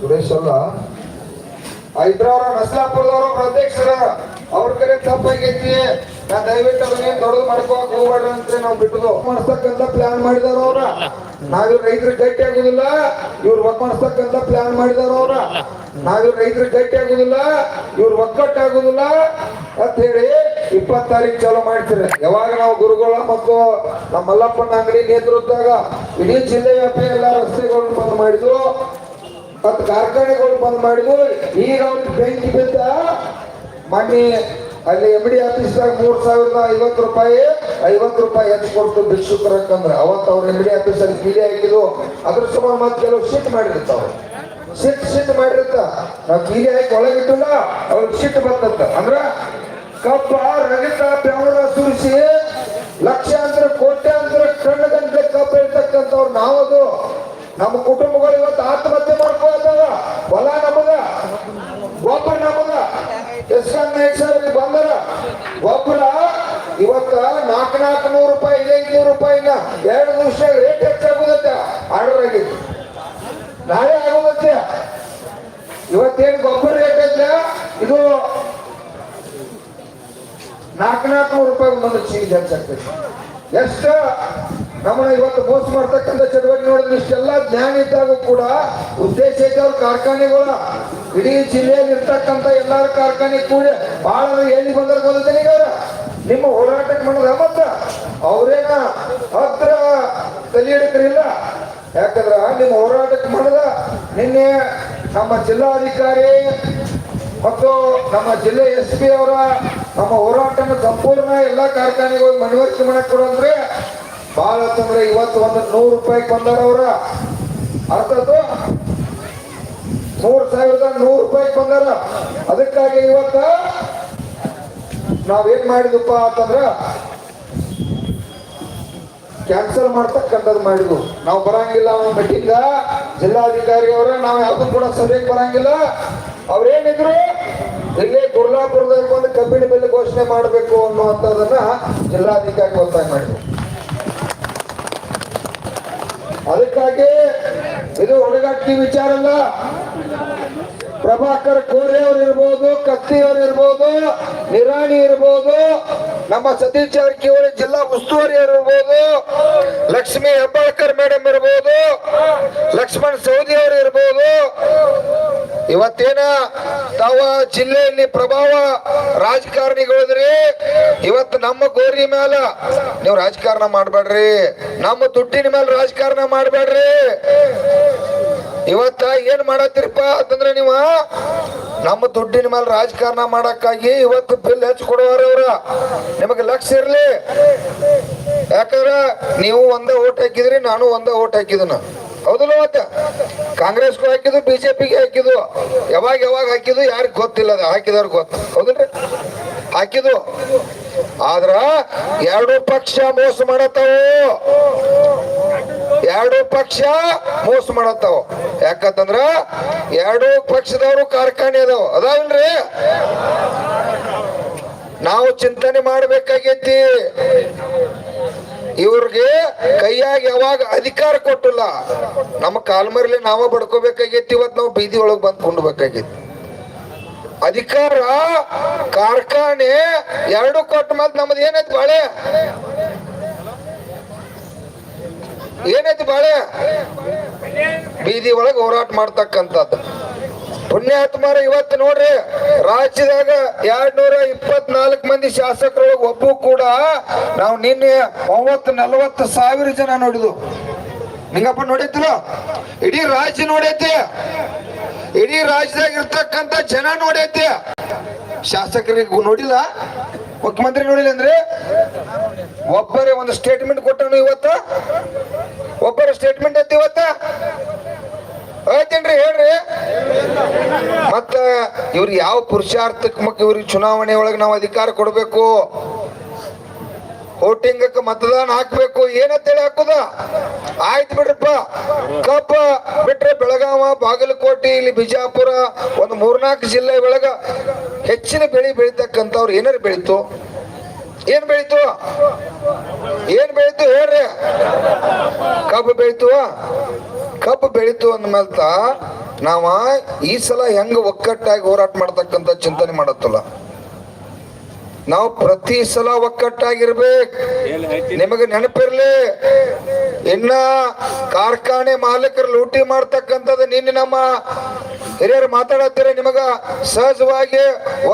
ಸುರೇಶ್ ಅಲ್ಲ. ಇದ್ರವ್ರ ನಸ್ಲಾಪುರದವರು ಪ್ರತ್ಯಕ್ಷರ ಅವ್ರ ಕಡೆ ತಪ್ಪಾಗೈತಿ ನಾ ದಯವಿಟ್ಟು ಅವ್ರಿಗೆ ದೊಡ್ಡದು ಮಾಡ್ಕೋಕ್ ಹೋಗ್ಬೇಡ ಅಂತ ನಾವು ಬಿಟ್ಟದು ಮಾಡಿಸ್ತಕ್ಕಂತ ಪ್ಲಾನ್ ಮಾಡಿದಾರ ಅವ್ರ. ನಾವ್ ರೈತರು ಗಟ್ಟಿ ಆಗುದಿಲ್ಲ. ಇವ್ರು ಒಕ್ಕ ಮಾಡಿಸ್ತಕ್ಕಂತ ಪ್ಲಾನ್ ಮಾಡಿದಾರ ಅವ್ರ. ನಾವ್ ರೈತರು ಗಟ್ಟಿ ಆಗುದಿಲ್ಲ. ಇವ್ರು ಒಕ್ಕಟ್ಟಾಗುದಿಲ್ಲ ಅಂತ ಹೇಳಿ ಇಪ್ಪತ್ ತಾರೀಕು ಚಾಲೂ ಮಾಡ್ತೀರಿ. ಯಾವಾಗ ನಾವು ಗುರುಗಳ ಮತ್ತು ನಮ್ಮ ಮಲ್ಲಪ್ಪನ ಅಂಗಡಿ ನೇತೃತ್ವದಾಗ ಇಡೀ ಜಿಲ್ಲೆ ವ್ಯಾಪಿ ಎಲ್ಲ ರಸ್ತೆಗಳನ್ನು ಬಂದ್ ಮಾಡಿದ್ವು. ಮತ್ ಕಾರ್ಖಾನೆಗಳು ಬಂದ್ ಮಾಡಿದ್ರು. ಈಗ ಅವ್ರಿಗೆ ಬೆಂಕಿ ಬಿದ್ದ ಮಣ್ಣಿ ಅಲ್ಲಿ ಎಂ ಡಿ ಆಫೀಸ್ದಾಗ ಮೂರ್ ಸಾವಿರದ ಐವತ್ತು ರೂಪಾಯಿ ಐವತ್ತು ರೂಪಾಯಿ ಹೆಚ್ಚು ಕೊಡ್ತು ಭಿಕ್ಷುಕರಕ್ಕಂದ್ರೆ. ಅವತ್ತು ಅವ್ರ ಎಂ ಡಿ ಆಫೀಸಲ್ಲಿ ಕೀಲಿ ಹಾಕಿದ್ರು. ಅದ್ರ ಸುಮಾರು ಮತ್ತೆ ಕೆಲವು ಸಿಟ್ ಮಾಡಿರ್ತಾವ ಸಿಟ್ ಸಿಟ್ ಮಾಡಿರ್ತ ನಾವು ಕೀಲಿ ಹಾಕಿ ಒಳಗಿಟ್ಟಿಲ್ಲ, ಅವ್ರಿಗೆ ಸಿಟ್ಟು ಬರ್ತಂತ ಅಂದ್ರ ಕಬ್ಬ ರಗತ ಬೆವರ ಸುರಿಸಿ ಲಕ್ಷಾಂತರ, ಕೋಟ್ಯಾಂತರ ಕಣ್ಣದಂತೆ ಕಬ್ಬ ಇರ್ತಕ್ಕಂಥವ್ರು ನಾವದು. ನಮ್ಮ ಕುಟುಂಬಗಳು ಇವತ್ತು ಆತ್ಮಹತ್ಯೆ ಮಾಡ್ಕೊಳ್ತಾವ ಹೊಲ ನಮಗ ಗೊಬ್ಬರ ನಮಗ. ಸರ್ ಇಲ್ಲಿ ಬಂದರ? ಗೊಬ್ಬರ ಇವತ್ತ ನಾಲ್ಕು ನಾಲ್ಕು ನೂರು ರೂಪಾಯಿ ಇದೆ ನೂರು ರೂಪಾಯಿನ ಎರಡು ನಿಮಿಷ ರೇಟ್ ಹೆಚ್ಚಾಗುದತ್ತೆ ಆರ್ಡರ್ ಆಗಿತ್ತು ನಾಳೆ ಆಗುದತ್ತೆ ಇವತ್ತೇನು ಗೊಬ್ಬರ ರೇಟ್ ಐತೆ ಇದು ನಾಲ್ಕು ನಾಲ್ಕು ನೂರು ರೂಪಾಯಿ ಒಂದೊಂದು ಚೀಸ್ ಹೆಚ್ಚಾಗ್ತದೆ ಎಷ್ಟು? ನಮ್ಮನ್ನ ಇವತ್ತು ಮೋಸ ಮಾಡ್ತಕ್ಕಂಥ ಚಟುವಟಿಕೆ ನೋಡಿದ್ರೆ ಇಷ್ಟೆಲ್ಲ ಜ್ಞಾನ ಇದ್ದಾಗ ಕೂಡ ಉದ್ದೇಶ ಇದ್ದವ್ರ ಕಾರ್ಖಾನೆಗಳ ಇಡೀ ಜಿಲ್ಲೆಯಲ್ಲಿ ಇರ್ತಕ್ಕಂಥ ಎಲ್ಲಾರ ಕಾರ್ಖಾನೆ ಕೂಡ ಬಹಳ ಎಲ್ಲಿ ಬಂದ್ರೆ ಗೊತ್ತಿಲ್ಲ ಈಗ ನಿಮ್ಮ ಹೋರಾಟಕ್ಕೆ ಮಾಡೋದ ಮತ್ತ ಅವರೇನ ಹತ್ರ ತಲೆ ಹಿಡಕರಿಲ್ಲ. ಯಾಕಂದ್ರ ನಿಮ್ಮ ಹೋರಾಟಕ್ಕೆ ಮಾಡದ ನಿನ್ನೆ ನಮ್ಮ ಜಿಲ್ಲಾಧಿಕಾರಿ ಮತ್ತು ನಮ್ಮ ಜಿಲ್ಲೆ ಎಸ್ ಪಿ ಅವರ ನಮ್ಮ ಹೋರಾಟನ ಸಂಪೂರ್ಣ ಎಲ್ಲ ಕಾರ್ಖಾನೆಗಳು ಮನವರಿಕೆ ಮಾಡಕ್ಕೆ ಕೊಡಂದ್ರೆ. ಬಹಳ ಅಂತಂದ್ರೆ ಇವತ್ತು ಒಂದು ನೂರು ರೂಪಾಯಿ ಬಂದಾರ ಅವ್ರ. ಅರ್ಥದ್ದು ಮೂರ್ ಸಾವಿರದ ನೂರು ರೂಪಾಯಿ ಬಂದಾರ. ಅದಕ್ಕಾಗಿ ಇವತ್ತ ನಾವೇನ್ ಮಾಡಿದಪ್ಪ ಅಂತಂದ್ರ ಕ್ಯಾನ್ಸಲ್ ಮಾಡ್ತಕ್ಕಂಥದ್ದು ಮಾಡಿದ್ವು. ನಾವು ಬರಂಗಿಲ್ಲ ಅವನ ಮೀಟಿಂಗ ಜಿಲ್ಲಾಧಿಕಾರಿ ಅವರ, ನಾವು ಯಾವ್ದು ಕೂಡ ಸಭೆಗೆ ಬರಂಗಿಲ್ಲ. ಅವ್ರೇನಿದ್ರು, ಇಲ್ಲೇ ಗುರ್ಲಾಪುರದಲ್ಲಿ ಒಂದು ಕಬ್ಬಿಣ ಬೆಲೆ ಘೋಷಣೆ ಮಾಡಬೇಕು ಅನ್ನುವಂಥದ್ದನ್ನ ಜಿಲ್ಲಾಧಿಕಾರಿ ಒತ್ತಾಯ ಮಾಡಿದ್ರು. ಅದಕ್ಕಾಗಿ ಇದು ಹುಡುಗಟ್ಟಿ ವಿಚಾರ ಅಲ್ಲ ಪ್ರಭಾಕರ್ ಕೋರೆ ಅವ್ರು ಇರ್ಬೋದು, ಕತ್ತಿ ಅವ್ರು ಇರ್ಬೋದು, ನಿರಾಣಿ ಇರ್ಬೋದು, ನಮ್ಮ ಸತೀಶ್ ಜಾರಕಿಹೊಳಿ ಜಿಲ್ಲಾ ಉಸ್ತುವಾರಿ ಇರ್ಬೋದು, ಲಕ್ಷ್ಮಿ ಹೆಬ್ಬಾಳ್ಕರ್ ಮೇಡಮ್ ಇರ್ಬೋದು, ಲಕ್ಷ್ಮಣ್ ಸೌದಿ ಅವರು ಇರ್ಬೋದು ಇವತ್ತೇನ ತಾವ ಜಿಲ್ಲೆಯಲ್ಲಿ ಪ್ರಭಾವ ರಾಜಕಾರಣಿಗಳಿದ್ರಿ? ಇವತ್ತು ನಮ್ಮ ಗೋರಿ ಮೇಲ ನೀವು ರಾಜಕಾರಣ ಮಾಡ್ಬೇಡ್ರಿ. ನಮ್ಮ ದುಡ್ಡಿನ ಮೇಲೆ ರಾಜಕಾರಣ ಮಾಡಬೇಡ್ರಿ. ಇವತ್ತ ಏನ್ ಮಾಡತ್ತಿರಪ್ಪ ಅಂತಂದ್ರೆ ನೀವು ನಮ್ಮ ದುಡ್ಡಿನ ಮೇಲೆ ರಾಜಕಾರಣ ಮಾಡಕ್ಕಾಗಿ ಇವತ್ತು ಬಿಲ್ ಹೆಚ್ಚು ಕೊಡುವಾರ ಅವ್ರ. ನಿಮಗೆ ಲಕ್ಷ ಇರ್ಲಿ. ಯಾಕಂದ್ರ ನೀವು ಒಂದೇ ಓಟ್ ಹಾಕಿದ್ರಿ, ನಾನು ಒಂದೇ ಓಟ್ ಹಾಕಿದನ. ಹೌದಲ್ಲ ಮತ್ತೆ ಕಾಂಗ್ರೆಸ್ಗೂ ಹಾಕಿದ್ದು, ಬಿಜೆಪಿಗೆ ಹಾಕಿದ್ದು, ಯಾವಾಗ ಯಾವಾಗ ಹಾಕಿದ್ದು ಯಾರಿಗೆ ಗೊತ್ತಿಲ್ಲ ಅದು. ಹಾಕಿದವ್ರಿಗೆ ಗೊತ್ತು. ಹೌದಲ್ರಿ? ಹಾಕಿದ್ದು. ಆದ್ರ ಎರಡು ಪಕ್ಷ ಮೋಸ ಮಾಡತ್ತಾವು. ಎರಡು ಪಕ್ಷ ಮೋಸ ಮಾಡತ್ತಾವ. ಯಾಕಂತಂದ್ರ ಎರಡು ಪಕ್ಷದವರು ಕಾರ್ಖಾನೆ ಅದಾವ. ಅದಾವಲ್ರಿ? ನಾವು ಚಿಂತನೆ ಮಾಡ್ಬೇಕಾಗೈತಿ. ಇವ್ರಿಗೆ ಕೈಯಾಗ ಯಾವಾಗ ಅಧಿಕಾರ ಕೊಟ್ಟಿಲ್ಲ, ನಮ್ಮ ಕಾಲ್ಮರ್ಲಿ ನಾವ ಬಡ್ಕೋಬೇಕಾಗೈತಿ ಇವತ್ತು ನಾವು ಬೀದಿ ಒಳಗೆ ಬಂದು ಕುಂಡ್ಬೇಕಾಗೈತಿ. ಅಧಿಕಾರ, ಕಾರ್ಖಾನೆ, ಎರಡು ಕೊಟ್ಟ ಮತ್ತೆ ನಮ್ದು ಏನೈತಿ ಬಾಳೆ? ಏನೈತಿ ಬಾಳೆ? ಬೀದಿ ಒಳಗೆ ಹೋರಾಟ ಮಾಡ್ತಕ್ಕಂಥದ್ದು. ಪುಣ್ಯಾತ್ಮರ ಇವತ್ತು ನೋಡ್ರಿ, ರಾಜ್ಯದಾಗ ಎರಡ್ ನೂರ ಇಪ್ಪತ್ನಾಲ್ಕು ಮಂದಿ ಶಾಸಕರೊಳಗೆ ಒಬ್ಬ ಕೂಡ ನಾವು ನಿನ್ನೆ ಮೂವತ್ತು ನಲವತ್ತು ಸಾವಿರ ಜನ ನೋಡಿದ್ವು. ನಿಂಗಪ್ಪ ನೋಡಿದ್ಲ ಇಡೀ ರಾಜ್ಯ ನೋಡೈತಿ. ಇಡೀ ರಾಜ್ಯದಾಗ ಇರ್ತಕ್ಕಂಥ ಜನ ನೋಡೈತಿ. ಶಾಸಕರಿಗೆ ನೋಡಿಲ್ಲ? ಮುಖ್ಯಮಂತ್ರಿ ನೋಡಿಲ್ಲ ಅಂದ್ರೆ? ಒಬ್ಬರೇ ಒಂದು ಸ್ಟೇಟ್ಮೆಂಟ್ ಕೊಟ್ಟನು ಇವತ್ತು. ಒಬ್ಬರ ಸ್ಟೇಟ್ಮೆಂಟ್ ಐತಿ ಇವತ್ತ. ಐತೇನ್ರಿ ಹೇಳ್ರಿ. ಮತ್ತ ಇವ್ರಿಗೆ ಯಾವ ಪುರುಷಾರ್ಥಕ್ಕೆ ಮಕ್ಕ ಇವ್ರಿಗೆ ಚುನಾವಣೆ ಒಳಗೆ ನಾವು ಅಧಿಕಾರ ಕೊಡಬೇಕು? ವೋಟಿಂಗ್ ಮತದಾನ ಹಾಕ್ಬೇಕು ಏನಂತೇಳಿ ಹಾಕುದ? ಆಯ್ತು ಬಿಡ್ರಪ್ಪ. ಕಪ್ಪ ಬಿಟ್ರೆ ಬೆಳಗಾವ, ಬಾಗಲಕೋಟೆ, ಇಲ್ಲಿ ಬಿಜಾಪುರ, ಒಂದು ಮೂರ್ನಾಲ್ಕು ಜಿಲ್ಲೆ ಒಳಗ ಹೆಚ್ಚಿನ ಬೆಳೆ ಬೆಳಿತಕ್ಕಂಥವ್ರು ಏನಾರು ಬೆಳೀತು? ಏನ್ ಬೆಳೀತು? ಏನ್ ಬೆಳೀತು ಹೇಳ್ರಿ. ಕಬ್ಬು ಬೆಳೀತು? ಕಬ್ಬು ಬೆಳೀತು ಅಂದ್ಮೇಲ್ತ ನಾವ ಈ ಸಲ ಹೆಂಗ ಒಕ್ಕಟ್ಟಾಗಿ ಹೋರಾಟ ಮಾಡ್ತಕ್ಕಂಥ ಚಿಂತನೆ ಮಾಡತ್ತಲ್ಲ. ನಾವು ಪ್ರತಿ ಸಲ ಒಕ್ಕಟ್ಟಾಗಿರ್ಬೇಕು. ನಿಮಗೆ ನೆನಪಿರ್ಲಿ, ಇನ್ನ ಕಾರ್ಖಾನೆ ಮಾಲೀಕರು ಲೂಟಿ ಮಾಡ್ತಕ್ಕಂಥದ್ದು ನಿನ್ನೆ ನಮ್ಮ ಹಿರಿಯರು ಮಾತಾಡತ್ತೀರಿ ನಿಮಗ ಸಹಜವಾಗಿ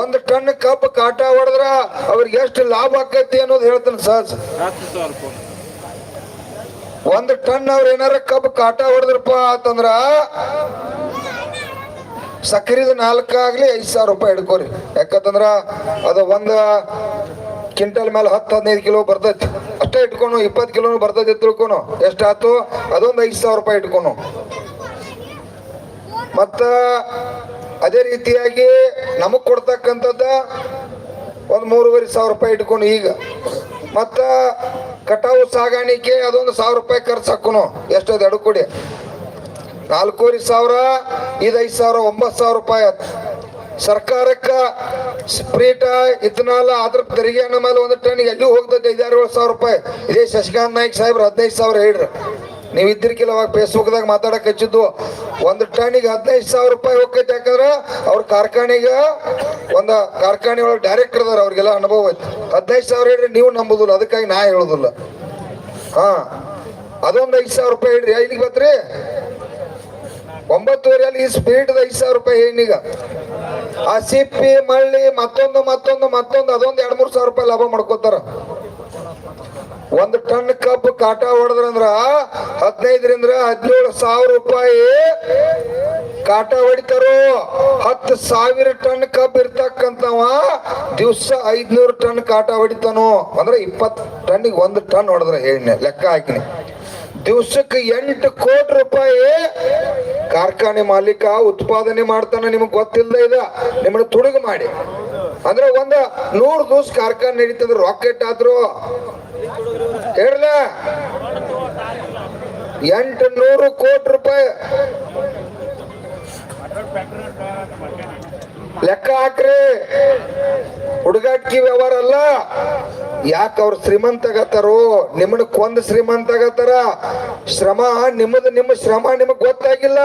ಒಂದು ಟನ್ ಕಬ್ಬು ಕಾಟ ಹೊಡೆದ್ರ ಅವ್ರಿಗೆ ಎಷ್ಟು ಲಾಭ ಆಕೈತಿ ಅನ್ನೋದು ಹೇಳ್ತಾನೆ ಸಹಜ. ಒಂದು ಟನ್ ಅವ್ರ ಏನಾರ ಕಬ್ಬು ಕಾಟ ಹೊಡೆದ್ರಪ್ಪ ಅಂತಂದ್ರ ಸಕ್ಕರಿದ ನಾಲ್ಕಾಗ್ಲಿ ಐದ್ ಸಾವಿರ ರೂಪಾಯಿ ಹಿಡ್ಕೋರಿ. ಯಾಕಂತಂದ್ರ ಅದು ಒಂದು ಕ್ವಿಂಟಲ್ ಮೇಲೆ ಹತ್ತು ಹದಿನೈದು ಕಿಲೋ ಬರ್ತೈತಿ. ಅಷ್ಟೇ ಇಟ್ಕೊನು, ಇಪ್ಪತ್ತು ಕಿಲೋನು ಬರ್ತೈತಿ ತಿಳ್ಕೊನು. ಎಷ್ಟಾಯ್ತು ಅದೊಂದು ಐದು ಸಾವಿರ ರೂಪಾಯಿ ಇಟ್ಕೊನು. ಮತ್ತ ಅದೇ ರೀತಿಯಾಗಿ ನಮಗ್ ಕೊಡ್ತಕ್ಕಂಥದ್ದ ಒಂದು ಮೂರುವರೆ ಸಾವಿರ ರೂಪಾಯಿ ಇಟ್ಕೊಂಡು ಈಗ. ಮತ್ತ ಕಟಾವು ಸಾಗಾಣಿಕೆ ಅದೊಂದು ಸಾವಿರ ರೂಪಾಯಿ ಖರ್ಚು ಹಾಕೋನು ಎಷ್ಟೊಂದು ಎರಡು ಕೊಡಿ. ನಾಲ್ಕೂವರೆ ಸಾವಿರ ಐದು ಸಾವಿರ, ಒಂಬತ್ತು ಸಾವಿರ ರೂಪಾಯಿ ಆಯ್ತು ಸರ್ಕಾರಕ್ಕ ಸ್ಪ್ರೀಟ, ಇಥನಾಲ್ ಅದ್ರ ತೆರಿಗೆ ಹಣ ಮೇಲೆ ಒಂದು ಟನ್ ಎಲ್ಲಿ ಹೋಗ್ತದೆ ಐದಾರು ಏಳು ಸಾವಿರ ರೂಪಾಯಿ. ಇದೇ ಶಶಿಕಾಂತ್ ನಾಯ್ಕ ಸಾಹೇಬ್ರು ಹದಿನೈದು ಸಾವಿರ ಹೇಳ್ರಿ. ನೀವು ಇದ್ದಿರ್ಕಿಲ್ಲ ಅವಾಗ ಫೇಸ್ಬುಕ್ದಾಗ ಮಾತಾಡಕ್ಕೆ ಹಚ್ಚಿದ್ದು. ಒಂದು ಟನ್ನಿಗೆ ಹದಿನೈದು ಸಾವಿರ ರೂಪಾಯಿ ಹೋಗ್ತೈತೆ. ಯಾಕಂದ್ರೆ ಅವ್ರ ಕಾರ್ಖಾನೆಗೆ ಒಂದು ಕಾರ್ಖಾನೆ ಒಳಗೆ ಡೈರೆಕ್ಟರ್ ಅದಾರ ಅವ್ರಿಗೆಲ್ಲ ಅನುಭವ ಐತಿ. ಹದಿನೈದು ಸಾವಿರ ಹೇಳಿ ನೀವು ನಂಬುದಿಲ್ಲ. ಅದಕ್ಕಾಗಿ ನಾ ಹೇಳೋದಿಲ್ಲ. ಹಾ, ಅದೊಂದು ಐದು ಸಾವಿರ ರೂಪಾಯಿ ಹೇಳ್ರಿ. ಐದಿಗೆ ಬತ್ರಿ ಒಂಬತ್ತುವರೆಯಲ್ಲಿ ಈ ಸ್ಪೀಡ್ ಐದು ಸಾವಿರ ರೂಪಾಯಿ ಹೆಣ್ಣಿಗ ಆ ಸಿಪ್ಪಿ ಮಳ್ಳಿ, ಮತ್ತೊಂದು ಮತ್ತೊಂದು ಮತ್ತೊಂದು, ಅದೊಂದು ಎರಡ್, ಮೂರ್ ಸಾವಿರ ರೂಪಾಯಿ ಲಾಭ ಮಾಡ್ಕೋತಾರ. ಒಂದು ಟನ್ ಕಬ್ಬು ಕಾಟ ಹೊಡೆದ್ರಂದ್ರ ಹದಿನೈದರಿಂದ ಹದಿನೇಳು ಸಾವಿರ ರೂಪಾಯಿ ಕಾಟ ಹೊಡಿತಾರು? ಹತ್ತು ಸಾವಿರ ಟನ್ ಕಬ್ಬು ಇರ್ತಕ್ಕಂಥವ ದಿವ್ಸ ಐದ್ನೂರು ಟನ್ ಕಾಟ ಹೊಡಿತಾನು? ಅಂದ್ರೆ ಇಪ್ಪತ್ತು ಟನ್ನಿಗೆ ಒಂದು ಟನ್ ಹೊಡೆದ್ರ ಎಣ್ಣೆ ಲೆಕ್ಕ ಹಾಕಿನಿ. ದಿವ್ಸಕ್ಕೆ ಎಂಟು ಕೋಟಿ ರೂಪಾಯಿ ಕಾರ್ಖಾನೆ ಮಾಲೀಕ ಉತ್ಪಾದನೆ ಮಾಡ್ತಾನೆ ನಿಮಗ್ ಗೊತ್ತಿಲ್ಲದೆ ಇದ ನಿಮ್ಮನ್ನ ತುಡುಗು ಮಾಡಿ. ಅಂದ್ರೆ ಒಂದ ನೂರು ದಿವಸ ಕಾರ್ಖಾನೆ ನಡೀತಂದ್ರೆ ರಾಕೆಟ್ ಆದ್ರು. ಹೇಳಲ? ಎಂಟು ನೂರು ಕೋಟಿ ರೂಪಾಯಿ. ಲೆಕ್ಕ ಹಾಕ್ರಿ. ಹುಡುಗಾಟ್ಕಿ ವ್ಯವಹಾರ ಅಲ್ಲ. ಯಾಕೆ ಅವ್ರು ಶ್ರೀಮಂತ ಆಗತ್ತಾರೋ? ನಿಮ್ಮನ್ನ ಕೊಂದ ಶ್ರೀಮಂತ ಆಗತ್ತಾರ? ಶ್ರಮ, ನಿಮ್ಮದು ನಿಮ್ಮ ಶ್ರಮ ನಿಮಗ್ ಗೊತ್ತಾಗಿಲ್ಲ.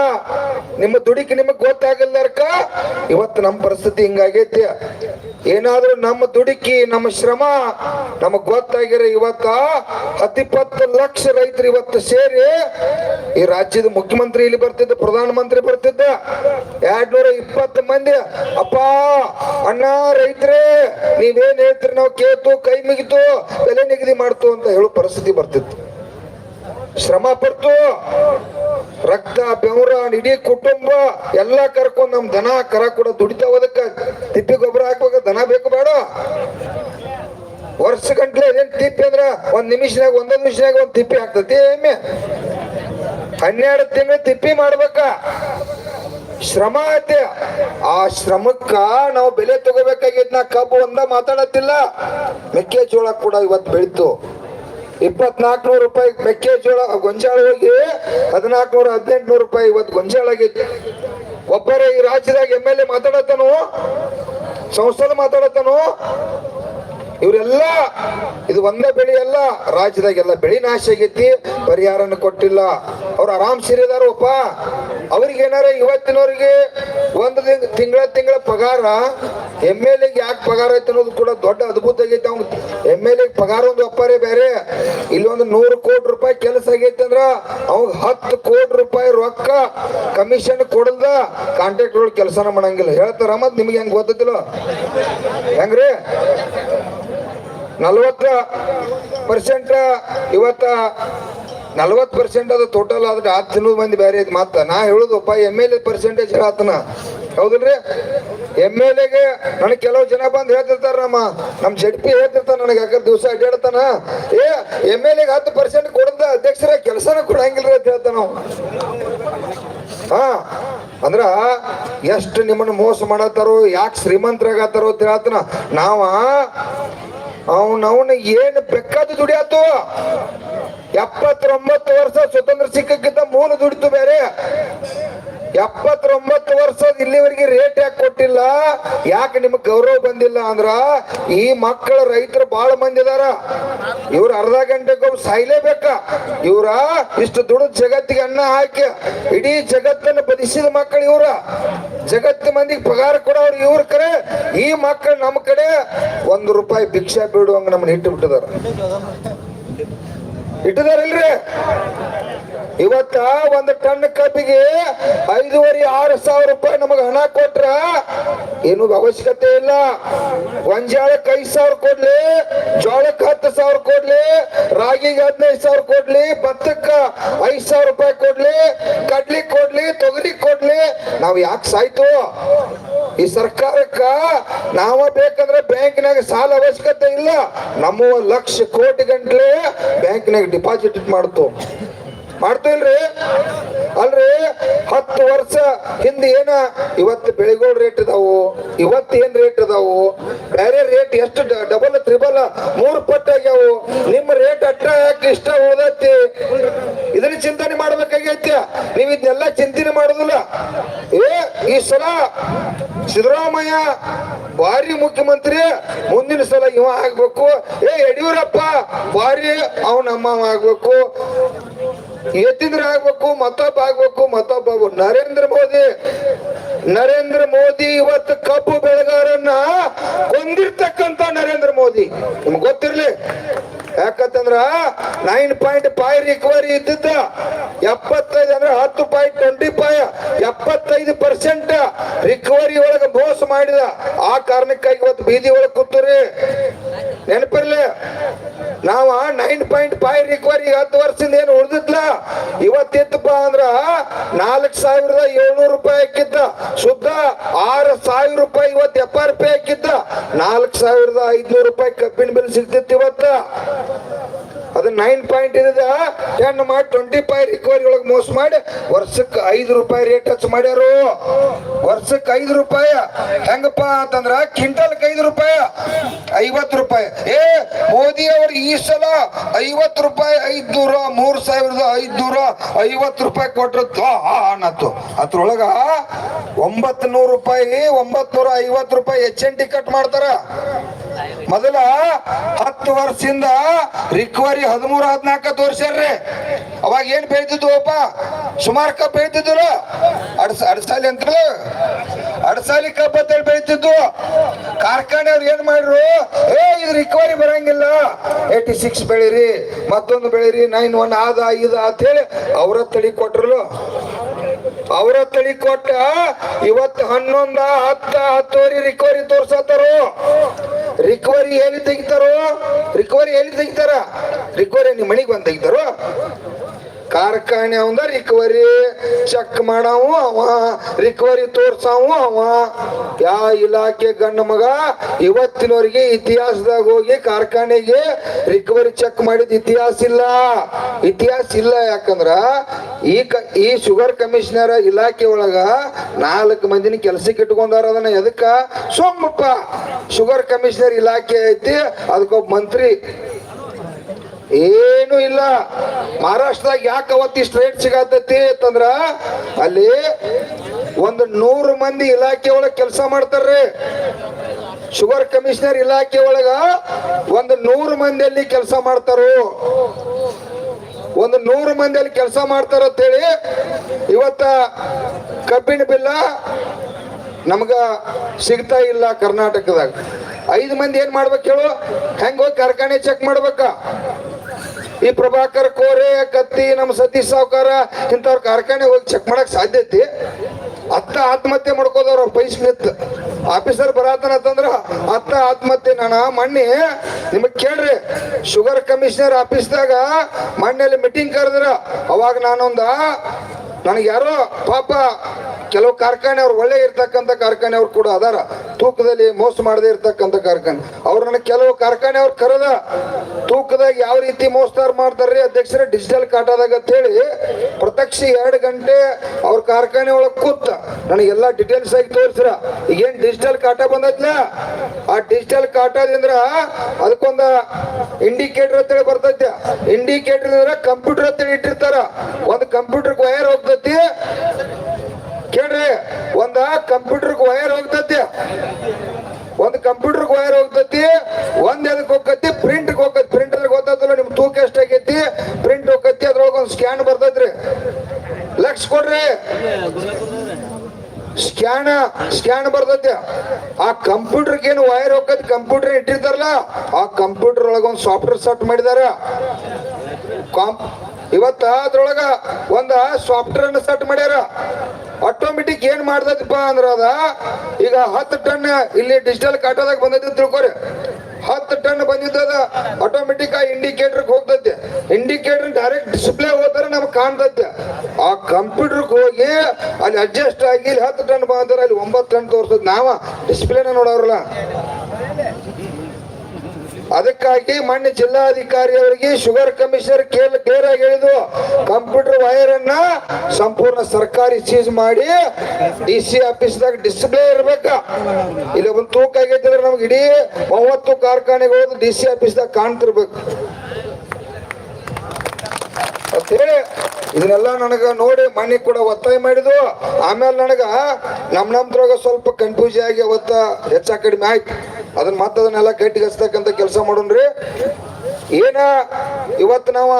ನಿಮ್ಮ ದುಡಿಕೆ ನಿಮಗ್ ಗೊತ್ತಾಗಿಲ್ಲ ಅರ್ಕ. ಇವತ್ತು ನಮ್ಮ ಪರಿಸ್ಥಿತಿ ಹಿಂಗಾಗೈತಿ. ಏನಾದ್ರೂ ನಮ್ಮ ದುಡುಕಿ, ನಮ್ಮ ಶ್ರಮ ನಮಗ್ ಗೊತ್ತಾಗಿರ ಇವತ್ತ ಹತ್ತಿಪ್ಪತ್ತು ಲಕ್ಷ ರೈತರು ಇವತ್ತು ಸೇರಿ ಈ ರಾಜ್ಯದ ಮುಖ್ಯಮಂತ್ರಿ ಇಲ್ಲಿ ಬರ್ತಿದ್ದ ಪ್ರಧಾನ ಮಂತ್ರಿ ಬರ್ತಿದ್ದ. ಎರಡ್ ನೂರ ಇಪ್ಪತ್ತು ಮಂದಿ ಅಪ್ಪ ಅಣ್ಣ, ರೈತರೇ, ನೀವೇನ್ ಹೇಳ್ತೀರಿ? ನಾವು ಕೇತು ಕೈ ಮುಗಿತು ಬೆಲೆ ನಿಗದಿ ಮಾಡ್ತು ಅಂತ ಹೇಳೋ ಪರಿಸ್ಥಿತಿ ಬರ್ತಿತ್ತು. ಶ್ರಮ ಪಡ್ತು. ರಕ್ತ, ಬೆವರ, ಇಡೀ ಕುಟುಂಬ, ಎಲ್ಲ ಕರ್ಕೊಂಡು ನಮ್ ದನ, ಕರ ಕೂಡ ದುಡಿತಾವ ಅದಕ್ಕ. ತಿಪ್ಪಿ ಗೊಬ್ಬರ ಹಾಕ್ಬೇಕು, ದನ ಬೇಕು ಬೇಡ. ವರ್ಷ ಗಂಟ್ಲೆ ಏನ್ ತಿಪ್ಪಿ ಅಂದ್ರ ಒಂದ್ ನಿಮಿಷನಾಗ, ಒಂದೊಂದ್ ನಿಮಿಷನಾಗ ಒಂದ್ ತಿಪ್ಪಿ ಹಾಕ್ತತಿ ಹನ್ನೆರಡು ತಿಂಗಳು ತಿಪ್ಪಿ ಮಾಡ್ಬೇಕ. ಶ್ರಮ ಐತೆ. ಆ ಶ್ರಮಕ್ಕ ನಾವು ಬೆಲೆ ತಗೋಬೇಕಾಗಿದ್ ನಾ ಕಬ್ಬು ಒಂದ ಮಾತಾಡತ್ತಿಲ್ಲ. ಮೆಕ್ಕೆಜೋಳ ಕೂಡ ಇವತ್ತು ಬೆಳೀತು. ಇಪ್ಪತ್ನಾಲ್ಕು ನೂರು ರೂಪಾಯಿ ಮೆಕ್ಕೆಜೋಳ ಗೊಂಜಾಳ ಹೋಗಿ ಹದಿನಾಲ್ಕು ನೂರ ಹದಿನೆಂಟು ನೂರು ರೂಪಾಯಿ ಇವತ್ತು ಗೊಂಜಾಳ ಆಗೈತಿ ಒಬ್ಬರೇ ಈ ರಾಜ್ಯದಾಗ ಎಂ ಎಲ್ ಎ ಮಾತಾಡತ್ತಾನು ಸಂಸ್ಥೆ ಮಾತಾಡತ್ತಾನು. ಇವರೆಲ್ಲ, ಇದು ಒಂದೇ ಬೆಳೆ ಅಲ್ಲ, ರಾಜ್ಯದಾಗೆಲ್ಲ ಬೆಳೆ ನಾಶ ಆಗೈತಿ, ಪರಿಹಾರನ ಕೊಟ್ಟಿಲ್ಲ. ಅವ್ರು ಆರಾಮ್ ಸೇರಿದಾರಪ್ಪ. ಅವ್ರಿಗೆ ಏನಾರ ಇವತ್ತಿನವ್ರಿಗೆ ಒಂದು ತಿಂಗಳ ತಿಂಗಳ ಪಗಾರ ಎಂ ಎಲ್ ಎಗೆ ಯಾಕೆ ಪಗಾರ ಐತೆ ಅನ್ನೋದು ಕೂಡ ದೊಡ್ಡ ಅದ್ಭುತ ಆಗೈತೆ. ಅವ್ನು ಎಂ ಎಲ್ ಎಗೆ ಪಗಾರ ಒಂದು ಒಪ್ಪಾರೆ ಬೇರೆ. ಇಲ್ಲಿ ಒಂದು ನೂರು ಕೋಟಿ ರೂಪಾಯಿ ಕೆಲಸ ಆಗೈತೆ ಅಂದ್ರ ಅವಾಗ ಹತ್ತು ಕೋಟಿ ರೂಪಾಯಿ ರೊಕ್ಕ ಕಮಿಷನ್ ಕೊಡಲ್ದ ಕಾಂಟ್ರಾಕ್ಟ್ ಒಳಗೆ ಕೆಲಸನ ಮಾಡಂಗಿಲ್ಲ. ಹೇಳ್ತಾರ ಮತ್ ನಿಮ್ಗೆ ಹೆಂಗ್ ಗೊತ್ತಿಲ್ಲ ಹೆಂಗ್ರಿ? ನಲ್ವತ್ತ ಪರ್ಸೆಂಟ್ ಇವತ್ತ ನಲ್ವತ್ತು ಪರ್ಸೆಂಟ್ ಅದು ಟೋಟಲ್ ಆದ್ರೆ ಹತ್ತು ತಿನ್ನೋದು ಮಂದಿ ಬೇರೆ ಐತಿ. ಮತ್ತ ನಾ ಹೇಳುದಪ್ಪ ಎಂ ಎಲ್ ಎ ಪರ್ಸೆಂಟೇಜ್ ಹೇಳತ್ತನ ಹೌದಲ್ರಿ? ಎಂ ಎಲ್ ಎಗೆ ನನಗೆ ಕೆಲವು ಜನ ಬಂದು ಹೇಳ್ತಿರ್ತಾರ ನಮ್ಮ ನಮ್ಮ ಜಡ್ ಪಿ ಹೇಳ್ತಿರ್ತಾರ ನನಗೆ, ಯಾಕಂದ್ರೆ ದಿವಸ ಅಡ್ಡಾಡ್ತಾನ ಏ ಎಂ ಎಲ್ ಎಗೆ ಹತ್ತು ಪರ್ಸೆಂಟ್ ಕೊಡದ ಅಧ್ಯಕ್ಷರ, ಕೆಲಸನ ಕೊಡಂಗಿಲ್ರಿ ಅಂತ ಹೇಳ್ತಾನ ಹಾ, ಅಂದ್ರ ಎಷ್ಟು ನಿಮ್ಮನ್ನ ಮೋಸ ಮಾಡತ್ತಾರೋ, ಯಾಕೆ ಶ್ರೀಮಂತರಾಗತ್ತಾರೋ ಅಂತ ಹೇಳ್ತಾನ. ನಾವ ಅವನ ಅವನ ಏನು ಬೆಕ್ಕಾದ ದುಡಿಯಾತು? ಎಪ್ಪತ್ತೊಂಬತ್ತು ವರ್ಷ ಸ್ವತಂತ್ರ ಸಿಕ್ಕಕ್ಕಿಂತ ಮೂಲ ದುಡಿತು ಬೇರೆ. ಎಪ್ಪತ್ತೊಂಬತ್ತು ವರ್ಷ ಇಲ್ಲಿವರೆಗೆ ರೇಟ್ ಯಾಕೆ ಕೊಟ್ಟಿಲ್ಲ? ಯಾಕೆ ನಿಮ್ಗೆ ಗೌರವ ಬಂದಿಲ್ಲ ಅಂದ್ರ ಈ ಮಕ್ಕಳ ರೈತರು ಬಹಳ ಮಂದಿ ಇದಾರ ಇವ್ರ ಅರ್ಧ ಗಂಟೆಗೊಬ್ಬ ಸಾಯ್ಲೇಬೇಕ ಇವ್ರ ಇಷ್ಟು ದುಡ್ಡು ಜಗತ್ತಿಗೆ ಅನ್ನ ಹಾಕಿ, ಇಡೀ ಜಗತ್ತನ್ನು ಬದಿಸಿದ ಮಕ್ಕಳು ಇವ್ರ. ಜಗತ್ತು ಮಂದಿಗೆ ಪಗಾರ ಕೊಡೋರು ಇವ್ರ ಕರೆ. ಈ ಮಕ್ಕಳು ನಮ್ಮ ಕಡೆ ಒಂದು ರೂಪಾಯಿ ಭಿಕ್ಷಾ ಬಿಡುವಂಗ ನಮ್ಮನ್ನ ಇಟ್ಟು ಬಿಟ್ಟಿದಾರ ಇಟ್ಟಿದಾರಲ್ರಿ ಇವತ್ತ ಒಂದು ಟನ್ ಕಬ್ಬಿಗೆ ಐದೂವರೆ, ಆರು ಸಾವಿರ ರೂಪಾಯಿ ನಮಗೆ ಹಣ ಕೊಟ್ರ ಏನು ಅವಶ್ಯಕತೆ ಇಲ್ಲ. ಗೊಂಜಾಳಕ್ಕೆ ಐದು ಸಾವಿರ ಕೊಡ್ಲಿ, ಜೋಳಕ್ಕೆ ಹತ್ತು ಸಾವಿರ ಕೊಡ್ಲಿ, ರಾಗಿಗೆ ಹದಿನೈದು ಸಾವಿರ ಕೊಡ್ಲಿ, ಭತ್ತಕ್ಕ ಐದು ಸಾವಿರ ರೂಪಾಯಿ ಕೊಡ್ಲಿ, ಕಡ್ಲಿ ಕೊಡ್ಲಿ, ತೊಗರಿ ಕೊಡ್ಲಿ, ನಾವು ಯಾಕೆ ಸಾಯ್ತು? ಈ ಸರ್ಕಾರಕ್ಕ ನಾವ ಬೇಕಂದ್ರೆ ಬ್ಯಾಂಕ್ನಾಗ ಸಾಲ ಅವಶ್ಯಕತೆ ಇಲ್ಲ. ನಮ್ಮ ಲಕ್ಷ ಕೋಟಿ ಗಂಟ್ಲೆ ಬ್ಯಾಂಕ್ನಾಗ ಡಿಪಾಸಿಟ್ ಮಾಡ್ತು. ಮಾಡ್ತೀಲ್ರಿ ಅಲ್ರಿ? ಹತ್ತು ವರ್ಷ ಹಿಂದೆ ಏನ ಇವತ್ತು ಬೆಳೆಗಳು ರೇಟ್ ಇದಾವು? ಇವತ್ತು ಏನ್ ರೇಟ್ ಇದಾವು? ಬೇರೆ ರೇಟ್ ಎಷ್ಟು ಡಬಲ್ ತ್ರಿಬಲ್ ಮೂರು ಪಟ್ಟಾಗ್ಯಾವು ನಿಮ್ಮ ರೇಟ್ ಅಟ್ರ ಯಾಕೆ ಇಷ್ಟ ಉಳ್ದೈತಿ. ಇದನ್ನ ಚಿಂತನೆ ಮಾಡ್ಬೇಕಾಗೈತಿ. ನೀವ್ ಇದನ್ನೆಲ್ಲ ಚಿಂತನೆ ಮಾಡುದಿಲ್ಲ. ಏ, ಈ ಸಲ ಸಿದ್ದರಾಮಯ್ಯ ಭಾರಿ ಮುಖ್ಯಮಂತ್ರಿ, ಮುಂದಿನ ಸಲ ಇವ ಆಗ್ಬೇಕು. ಏ, ಯಡಿಯೂರಪ್ಪ ಭಾರಿ ಅವ್ ನಮ್ಮ ಆಗ್ಬೇಕು. ಎತ್ತಿದ್ರ ಆಗ್ಬೇಕು ಮತ್ತೊಬ್ಬ ಆಗ್ಬೇಕು ಮತ್ತೊಬ್ಬ. ನರೇಂದ್ರ ಮೋದಿ ನರೇಂದ್ರ ಮೋದಿ ಇವತ್ತು ಕಬ್ಬು ಬೆಳೆಗಾರನ್ನ ಕೊಂದಿರ್ತಕ್ಕಂತ ನರೇಂದ್ರ ಮೋದಿ. ನಿಮ್ಗೆ ಗೊತ್ತಿರ್ಲಿ? ಯಾಕಂತಂದ್ರ ನೈನ್ ಪಾಯಿಂಟ್ ಫೈವ್ ರಿಕವರಿ ಇದ್ದಿದ್ದ, ಎಪ್ಪತ್ತೈದು ಅಂದ್ರೆ ಹತ್ತು ಪಾಯಿಂಟ್ ಟ್ವೆಂಟಿ ಫೈವ್ ಎಪ್ಪತ್ತೈದು ಪರ್ಸೆಂಟ್ ರಿಕವರಿ ಒಳಗೆ ಮೋಸ ಮಾಡಿದ. ಆ ಕಾರಣಕ್ಕಾಗಿ ಇವತ್ತು ಬೀದಿ ಒಳಗೆ ಕೂತುರಿ. ನೆನಪಿರ್ಲಿ? ನಾವ ನೈನ್ ಪಾಯಿಂಟ್ ಫೈವ್ ರಿಕವರಿ ಹತ್ತು ವರ್ಷದಿಂದ ಏನು ಉಳ್ದಿದ್ಲ? ಇವತ್ತಿತ್ತಪ್ಪ ಅಂದ್ರ ನಾಲ್ಕು ಸಾವಿರದ ಏಳ್ನೂರು ರೂಪಾಯಿ ಹಾಕಿದ್ದ. ಶುದ್ಧ ಆರು ಸಾವಿರ ರೂಪಾಯಿ ಇವತ್ತು ಎಫ್ ಆರ್ ಪಿ ಹಾಕಿದ್ದ. ನಾಲ್ಕು ಸಾವಿರದ ಐದ್ನೂರು ರೂಪಾಯಿ ಕಬ್ಬಿನ ಬಿಲ್ ಸಿಗ್ತಿತ್ತು ಇವತ್ತ. ಅದು ನೈನ್ ಪಾಯಿಂಟ್ ಇದ ಟೆನ್ ಮಾಡಿ ಟ್ವೆಂಟಿ ಫೈವ್ ರಿಕವರಿ ಒಳಗೆ ಮೋಸ ಮಾಡಿ ವರ್ಷಕ್ಕೆ ಐದು ರೂಪಾಯಿ ರೇಟ್ ಹಚ್ಚ ಮಾಡ್ಯಾರು. ವರ್ಷಕ್ಕೆ ಐದು ರೂಪಾಯಿ. ಹೆಂಗಪ್ಪ ಅಂತಂದ್ರ ಕ್ವಿಂಟಲ್ಗೆ ಐದು ರೂಪಾಯಿ. ಐವತ್ತು ರೂಪಾಯಿ. ಏ ಮೋದಿ ಅವರು ಈ ಸಲ ಐವತ್ತು ರೂಪಾಯಿ ಐದ್ನೂರ ಮೂರ್ ಸಾವಿರದ ಐದ್ನೂರ ಐವತ್ತು ರೂಪಾಯಿ ಕೊಟ್ರದ್ದು ಅನ್ನತ್ತು. ಅದ್ರೊಳಗ ಒಂಬತ್ತು ನೂರು ರೂಪಾಯಿ ಒಂಬತ್ತು ನೂರ ಐವತ್ತು ರೂಪಾಯಿ ಎಚ್ ಎನ್ ಟಿಕೆಟ್ ಮಾಡ್ತಾರ. ಮೊದಲ ಹತ್ತು ವರ್ಷದಿಂದ ರಿಕವರಿ ಹದಿಮೂರು ಹದಿನಾಲ್ಕ ತೋರಿಸ್ಯಾರ್ರಿ ಅವಾಗ ಏನ್ ಬೆಳಿತಿದ್ವು ಅಪ್ಪ? ಸುಮಾರು ಕಪ್ ಬೆಳಿತಿದ್ರು ಅಡ್ಸ, ಅಡ್ಸಾಲಿ ಅಂತ. ಅಡ್ಸಾಲಿ ಕಬ್ಬು ಅಂತೇಳಿ ಬೆಳಿತಿದ್ವು ಕಾರ್ಖಾನೆ ಅವ್ರು ಏನ್ ಮಾಡ್ರು ಏ, ಇದು ರಿಕವರಿ ಬರಂಗಿಲ್ಲ. ಏಟಿ ಸಿಕ್ಸ್ ಬೆಳಿರಿ, ಮತ್ತೊಂದು ಬೆಳಿರಿ ನೈನ್ ಒನ್ ಆದ, ಇದು ಅಂತ ಹೇಳಿ ಅವರ ತಳಿ ಕೊಟ್ರಲು ಅವರ ತಳಿ ಕೊಟ್ಟ ಇವತ್ ಹನ್ನೊಂದ, ಹತ್ತ, ಹತ್ತುವರೆ ರಿಕವರಿ ತೋರ್ಸತ್ತಾರೋ? ರಿಕವರಿ ಎಲ್ಲಿ ತೆಗಿತಾರೋ? ರಿಕವರಿ ಎಲ್ಲಿ ತೆಗಿತಾರ? ರಿಕವರಿ ನಿಮ್ಮ ಮನೆಗೆ ಬಂದ್ ತೆಗಿತಾರೋ? ಕಾರ್ಖಾನೆ ಅವಂದ ರಿಕವರಿ ಚೆಕ್ ಮಾಡವು, ಅವ ರಿಕವರಿ ತೋರ್ಸವು, ಅವ. ಯಾ ಇಲಾಖೆ ಗಂಡ ಮಗ ಇವತ್ತಿನವರಿಗೆ ಇತಿಹಾಸದಾಗ ಹೋಗಿ ಕಾರ್ಖಾನೆಗೆ ರಿಕವರಿ ಚೆಕ್ ಮಾಡಿದ ಇತಿಹಾಸ ಇಲ್ಲ. ಇತಿಹಾಸ ಇಲ್ಲ ಯಾಕಂದ್ರ ಈ ಈ ಶುಗರ್ ಕಮಿಷನರ್ ಇಲಾಖೆ ಒಳಗ ನಾಲ್ಕು ಮಂದಿನ ಕೆಲಸಕ್ಕೆ ಇಟ್ಕೊಂಡಾರ ಅದನ್ನ. ಎದಕ್ಕ? ಸೋಮಪ್ಪ ಶುಗರ್ ಕಮಿಷನರ್ ಇಲಾಖೆ ಐತಿ, ಅದಕ್ಕೊಬ್ಬ ಮಂತ್ರಿ. ಏನು ಇಲ್ಲ. ಮಹಾರಾಷ್ಟ್ರದಾಗ ಯಾಕೆ ಅವತ್ತಿಷ್ಟು ರೇಟ್ ಸಿಗತೈತಿ ಅಂತಂದ್ರ ಅಲ್ಲಿ ಒಂದು ನೂರು ಮಂದಿ ಇಲಾಖೆ ಒಳಗೆ ಕೆಲಸ ಮಾಡ್ತಾರ್ರಿ. ಶುಗರ್ ಕಮಿಷನರ್ ಇಲಾಖೆ ಒಳಗ ಒಂದು ನೂರು ಮಂದಿಯಲ್ಲಿ ಕೆಲಸ ಮಾಡ್ತಾರು. ಒಂದು ನೂರು ಮಂದಿಯಲ್ಲಿ ಕೆಲಸ ಮಾಡ್ತಾರ ಅಂತೇಳಿ ಇವತ್ತ ಕಬ್ಬಿನ ಬಿಲ್ಲ ನಮ್ಗ ಸಿಗ್ತಾ ಇಲ್ಲ ಕರ್ನಾಟಕದಾಗ. ಐದು ಮಂದಿ ಏನ್ ಮಾಡ್ಬೇಕು ಹೇಳು? ಹೆಂಗ್ ಹೋಗಿ ಕಾರ್ಖಾನೆ ಚೆಕ್ ಮಾಡ್ಬೇಕ? ಈ ಪ್ರಭಾಕರ್ ಕೋರೆ, ಕತ್ತಿ ನಮ್ಮ ಸತೀಶ್ ಸಾವುಕಾರ, ಇಂಥವ್ರ ಕಾರ್ಖಾನೆ ಹೋಗಿ ಚೆಕ್ ಮಾಡಕ್ ಸಾಧ್ಯತೆ ಅತ್ತ ಆತ್ಮಹತ್ಯೆ ಮಾಡ್ಕೋದವ್ರ ಪೈಸ್ ಆಫೀಸರ್ ಬರತನ ಅಂತಂದ್ರ ಅತ್ತ ಆತ್ಮಹತ್ಯೆ ನಾನು ಮಣ್ಣೆ. ನಿಮಗ್ ಕೇಳ್ರಿ ಶುಗರ್ ಕಮಿಷನರ್ ಆಫೀಸ್ದಾಗ ಮೊನ್ನೆಲ್ಲಿ ಮೀಟಿಂಗ್ ಕರೆದ್ರ. ಅವಾಗ ನಾನೊಂದ ನನಗೆ ಯಾರೋ ಪಾಪ ಕೆಲವು ಕಾರ್ಖಾನೆ ಅವ್ರು ಒಳ್ಳೆ ಇರ್ತಕ್ಕಂಥ ಕಾರ್ಖಾನೆ ಅವ್ರು ಕೂಡ ಅದಾರ. ತೂಕದಲ್ಲಿ ಮೋಸ ಮಾಡದೇ ಇರ್ತಕ್ಕಂಥ ಕಾರ್ಖಾನೆ. ಅವ್ರು ನನಗೆ ಕೆಲವು ಕಾರ್ಖಾನೆ ಅವ್ರು ಕರೆದ. ತೂಕದಾಗ ಯಾವ ರೀತಿ ಮೋಸ್ತಾರ ಮಾಡ್ತಾರ್ರಿ ಅಧ್ಯಕ್ಷರೇ, ಡಿಜಿಟಲ್ ಕಾಟಾದಾಗ ಅಂತೇಳಿ ಪ್ರತ್ಯಕ್ಷ ಎರಡು ಗಂಟೆ ಅವ್ರ ಕಾರ್ಖಾನೆ ಒಳಗೆ ಕೂತ ನನಗೆಲ್ಲ ಡಿಟೇಲ್ಸ್ ಆಗಿ ತೋರಿಸ್ರ. ಈಗೇನು ಡಿಜಿಟಲ್ ಕಾಟ ಬಂದೈತ್ಲ? ಆ ಡಿಜಿಟಲ್ ಕಾಟದಿಂದ ಅದಕ್ಕೊಂದ ಇಂಡಿಕೇಟರ್ ಅಂತೇಳಿ ಬರ್ತೈತೆ. ಇಂಡಿಕೇಟರ್ ಕಂಪ್ಯೂಟರ್ ಅಂತೇಳಿ ಇಟ್ಟಿರ್ತಾರ. ಒಂದು ಕಂಪ್ಯೂಟರ್ ವೈರ್ ಹೋಗ್ತೈತಿ ನೋಡ್ರಿ ಒಂದ ಕಂಪ್ಯೂಟರ್ ವೈರ್ ಹೋಗ್ತತಿ. ಒಂದು ಕಂಪ್ಯೂಟರ್ ವೈರ್ ಹೋಗ್ತತಿ, ಒಂದ್ ಎದಕ್ಕೆ ಹೋಗತಿ ಪ್ರಿಂಟ್ ಹೋಗತಿ ಪ್ರಿಂಟರ್ ಗೊತ್ತಲ್ಲ ನಿಮ್ ತೂಕ ಎಷ್ಟಾಗೈತಿ? ಪ್ರಿಂಟ್ ಹೋಗತಿ ಅದ್ರೊಳಗ ಒಂದು ಸ್ಕ್ಯಾನ್ ಬರ್ತೈತ್ರಿ. ಲಕ್ಷ ಕೊಡ್ರಿ. ಸ್ಕ್ಯಾನ್ ಸ್ಕ್ಯಾನ್ ಬರ್ತೈತಿ. ಆ ಕಂಪ್ಯೂಟರ್ ಏನು ವೈರ್ ಹೋಗತಿ ಕಂಪ್ಯೂಟರ್ ಇಟ್ಟಿರ್ತಾರಲ್ಲ, ಆ ಕಂಪ್ಯೂಟರ್ ಒಳಗ ಒಂದು ಸಾಫ್ಟ್ವೇರ್ ಸೆಟ್ ಮಾಡಿದಾರ. ಇವತ್ತ ಅದ್ರೊಳಗ ಒಂದ ಸಾಫ್ಟ್ವೇರ್ ಸೆಟ್ ಮಾಡ್ಯಾರ. ಆಟೋಮೆಟಿಕ್ ಏನ್ ಮಾಡ್ತೈತಿಪ್ಪ ಅಂದ್ರ ಅದ, ಈಗ ಹತ್ತು ಟನ್ ಇಲ್ಲಿ ಡಿಜಿಟಲ್ ಕಾಟೋದಾಗ ಬಂದೈತಿ ತಿಳ್ಕೊರಿ. ಹತ್ತು ಟನ್ ಬಂದಿದ್ದದ ಆಟೋಮೆಟಿಕ್ ಆ ಇಂಡಿಕೇಟರ್ ಹೋಗ್ತೈತೆ. ಇಂಡಿಕೇಟರ್ ಡೈರೆಕ್ಟ್ ಡಿಸ್ಪ್ಲೇ ಹೋದ್ರೆ ನಮ್ಗೆ ಕಾಣ್ತೈತೆ. ಆ ಕಂಪ್ಯೂಟರ್ ಹೋಗಿ ಅಲ್ಲಿ ಅಡ್ಜಸ್ಟ್ ಆಗಿ ಇಲ್ಲಿ ಹತ್ತು ಟನ್ ಬಂದ್ರೆ ಅಲ್ಲಿ ಒಂಬತ್ತು ಟನ್ ತೋರಿಸ್ತದೆ ನಾವ. ಡಿಸ್ಪ್ಲೇನ ನೋಡೋರಲ್ಲ. ಅದಕ್ಕಾಗಿ ಮೊನ್ನೆ ಜಿಲ್ಲಾಧಿಕಾರಿ ಅವರಿಗೆ ಶುಗರ್ ಕಮಿಷನರ್ ಕ್ಲಿಯರ್ ಆಗಿ ಹೇಳಿದ್ರು ಕಂಪ್ಯೂಟರ್ ವೈರ್ ಅನ್ನ ಸಂಪೂರ್ಣ ಸರ್ಕಾರಿ ಸೀಸ್ ಮಾಡಿ ಡಿ ಸಿ ಆಫೀಸ್ದಾಗ ಡಿಸ್ಪ್ಲೇ ಇರ್ಬೇಕ. ಇಲ್ಲಿ ಒಂದು ತೂಕ ಆಗೈತೆ ಅಂದ್ರೆ ನಮ್ಗೆ ಇಡೀ ಮೂವತ್ತು ಕಾರ್ಖಾನೆಗಳು ಡಿ ಸಿ ಆಫೀಸ್ದಾಗ ಕಾಣ್ತಿರ್ಬೇಕು. ಅಂತ ಹೇಳಿ, ಇದನ್ನೆಲ್ಲ ನನಗೆ ನೋಡಿ ಮನೆ ಕೂಡ ಒತ್ತಾಯ ಮಾಡಿದ್ರು. ಆಮೇಲೆ ನನಗೆ ನಮ್ಮ ನಮ್ದ್ರಾಗ ಸ್ವಲ್ಪ ಕನ್ಫ್ಯೂಸ್ ಆಗಿ ಅವತ್ತ ಹೆಚ್ಚ ಕಡಿಮೆ ಆಯ್ತು. ಅದನ್ನ ಮತ್ತೆ ಅದನ್ನೆಲ್ಲ ಗಟ್ಟಿಗೆ ಹಚ್ತಕ್ಕಂತ ಕೆಲಸ ಮಾಡೋಣ್ರಿ. ಏನ, ಇವತ್ತು ನಾವು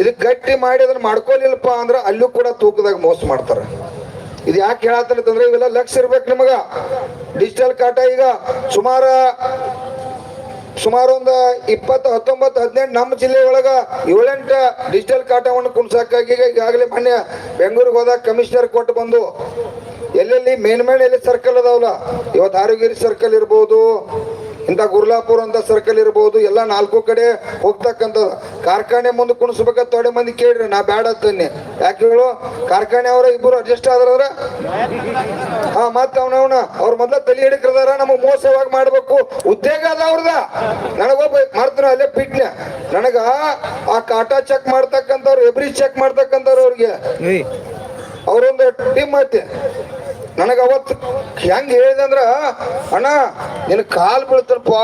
ಇದಕ್ಕೆ ಗಟ್ಟಿ ಮಾಡಿ ಅದನ್ನ ಮಾಡ್ಕೊಲಿಲ್ಲಪ್ಪ ಅಂದ್ರೆ ಅಲ್ಲೂ ಕೂಡ ತೂಕದಾಗ ಮೋಸ ಮಾಡ್ತಾರೆ. ಇದು ಯಾಕೆ ಹೇಳತ್ತಂದ್ರೆ ಇವೆಲ್ಲ ಲಕ್ಷ ಇರ್ಬೇಕು ನಿಮಗ. ಡಿಜಿಟಲ್ ಕಾಟ ಈಗ ಸುಮಾರ ಸುಮಾರು ಒಂದು ಇಪ್ಪತ್ತು, ಹತ್ತೊಂಬತ್ತು, ಹದಿನೆಂಟು ನಮ್ಮ ಜಿಲ್ಲೆ ಒಳಗೆ ಏಳೆಂಟು ಡಿಜಿಟಲ್ ಕಾಟವನ್ನು ಕುಣ್ಸಕ್ಕಾಗಿ ಈಗಾಗಲೇ ಮೊನ್ನೆ ಬೆಂಗಳೂರಿಗೆ ಹೋದಾಗ ಕಮಿಷನರ್ ಕೊಟ್ಟು ಬಂದು, ಎಲ್ಲೆಲ್ಲಿ ಮೇನ್ ಮೇನ್, ಎಲ್ಲಿ ಸರ್ಕಲ್ ಅದಾವಲ್ಲ? ಇವತ್ತು ಆರೋಗ್ಯ ಸರ್ಕಲ್ ಇರ್ಬೋದು ಇಂಥ ಗುರ್ಲಾಪುರ ಅಂತ ಸರ್ಕಲ್ ಇರ್ಬೋದು ಎಲ್ಲ ನಾಲ್ಕು ಕಡೆ ಹೋಗ್ತಕ್ಕಂಥದ್ದು ಕಾರ್ಖಾನೆ ಮುಂದೆ ಕುಣಿಸ್ಬೇಕ ತೊಡೆ ಮಂದಿ ಕೇಳ್ರಿ ನಾ ಬ್ಯಾಡ ತನ್ನಿ ಯಾಕೆ ಹೇಳು? ಕಾರ್ಖಾನೆ ಅವರ ಇಬ್ಬರು ಅಡ್ಜಸ್ಟ್ ಆದ್ರ ಹಾ ಮತ್ತ ಅವನವನ ಅವ್ರ ಮೊದ್ಲ ತಲೆ ಇದ್ದಾರ ನಮಗ್ ಮೋಸವಾಗಿ ಮಾಡ್ಬೇಕು? ಉದ್ಯೋಗ ಅದ ಅವ್ರದ. ನನಗೊಬ್ಬ ಮಾಡ್ತಾನ ಅಲ್ಲೇ ಪಿಟ್ನೆ. ನನಗ ಆ ಕಾಟಾ ಚೆಕ್ ಮಾಡ್ತಕ್ಕಂಥವ್ರು ಎಬ್ರಿ ಚೆಕ್ ಮಾಡ್ತಕ್ಕಂಥವ್ರು ಅವ್ರಿಗೆ. ಅವ್ರೊಂದು ಟೀಮ್ ಐತಿ. ನನಗ ಅವತ್ತು ಹೆಂಗೆ ಹೇಳಿದೆ ಅಂದ್ರ, ಅಣ್ಣ ನಿನ್ನ ಕಾಲು ಬೀಳ್ತಾರಪ್ಪ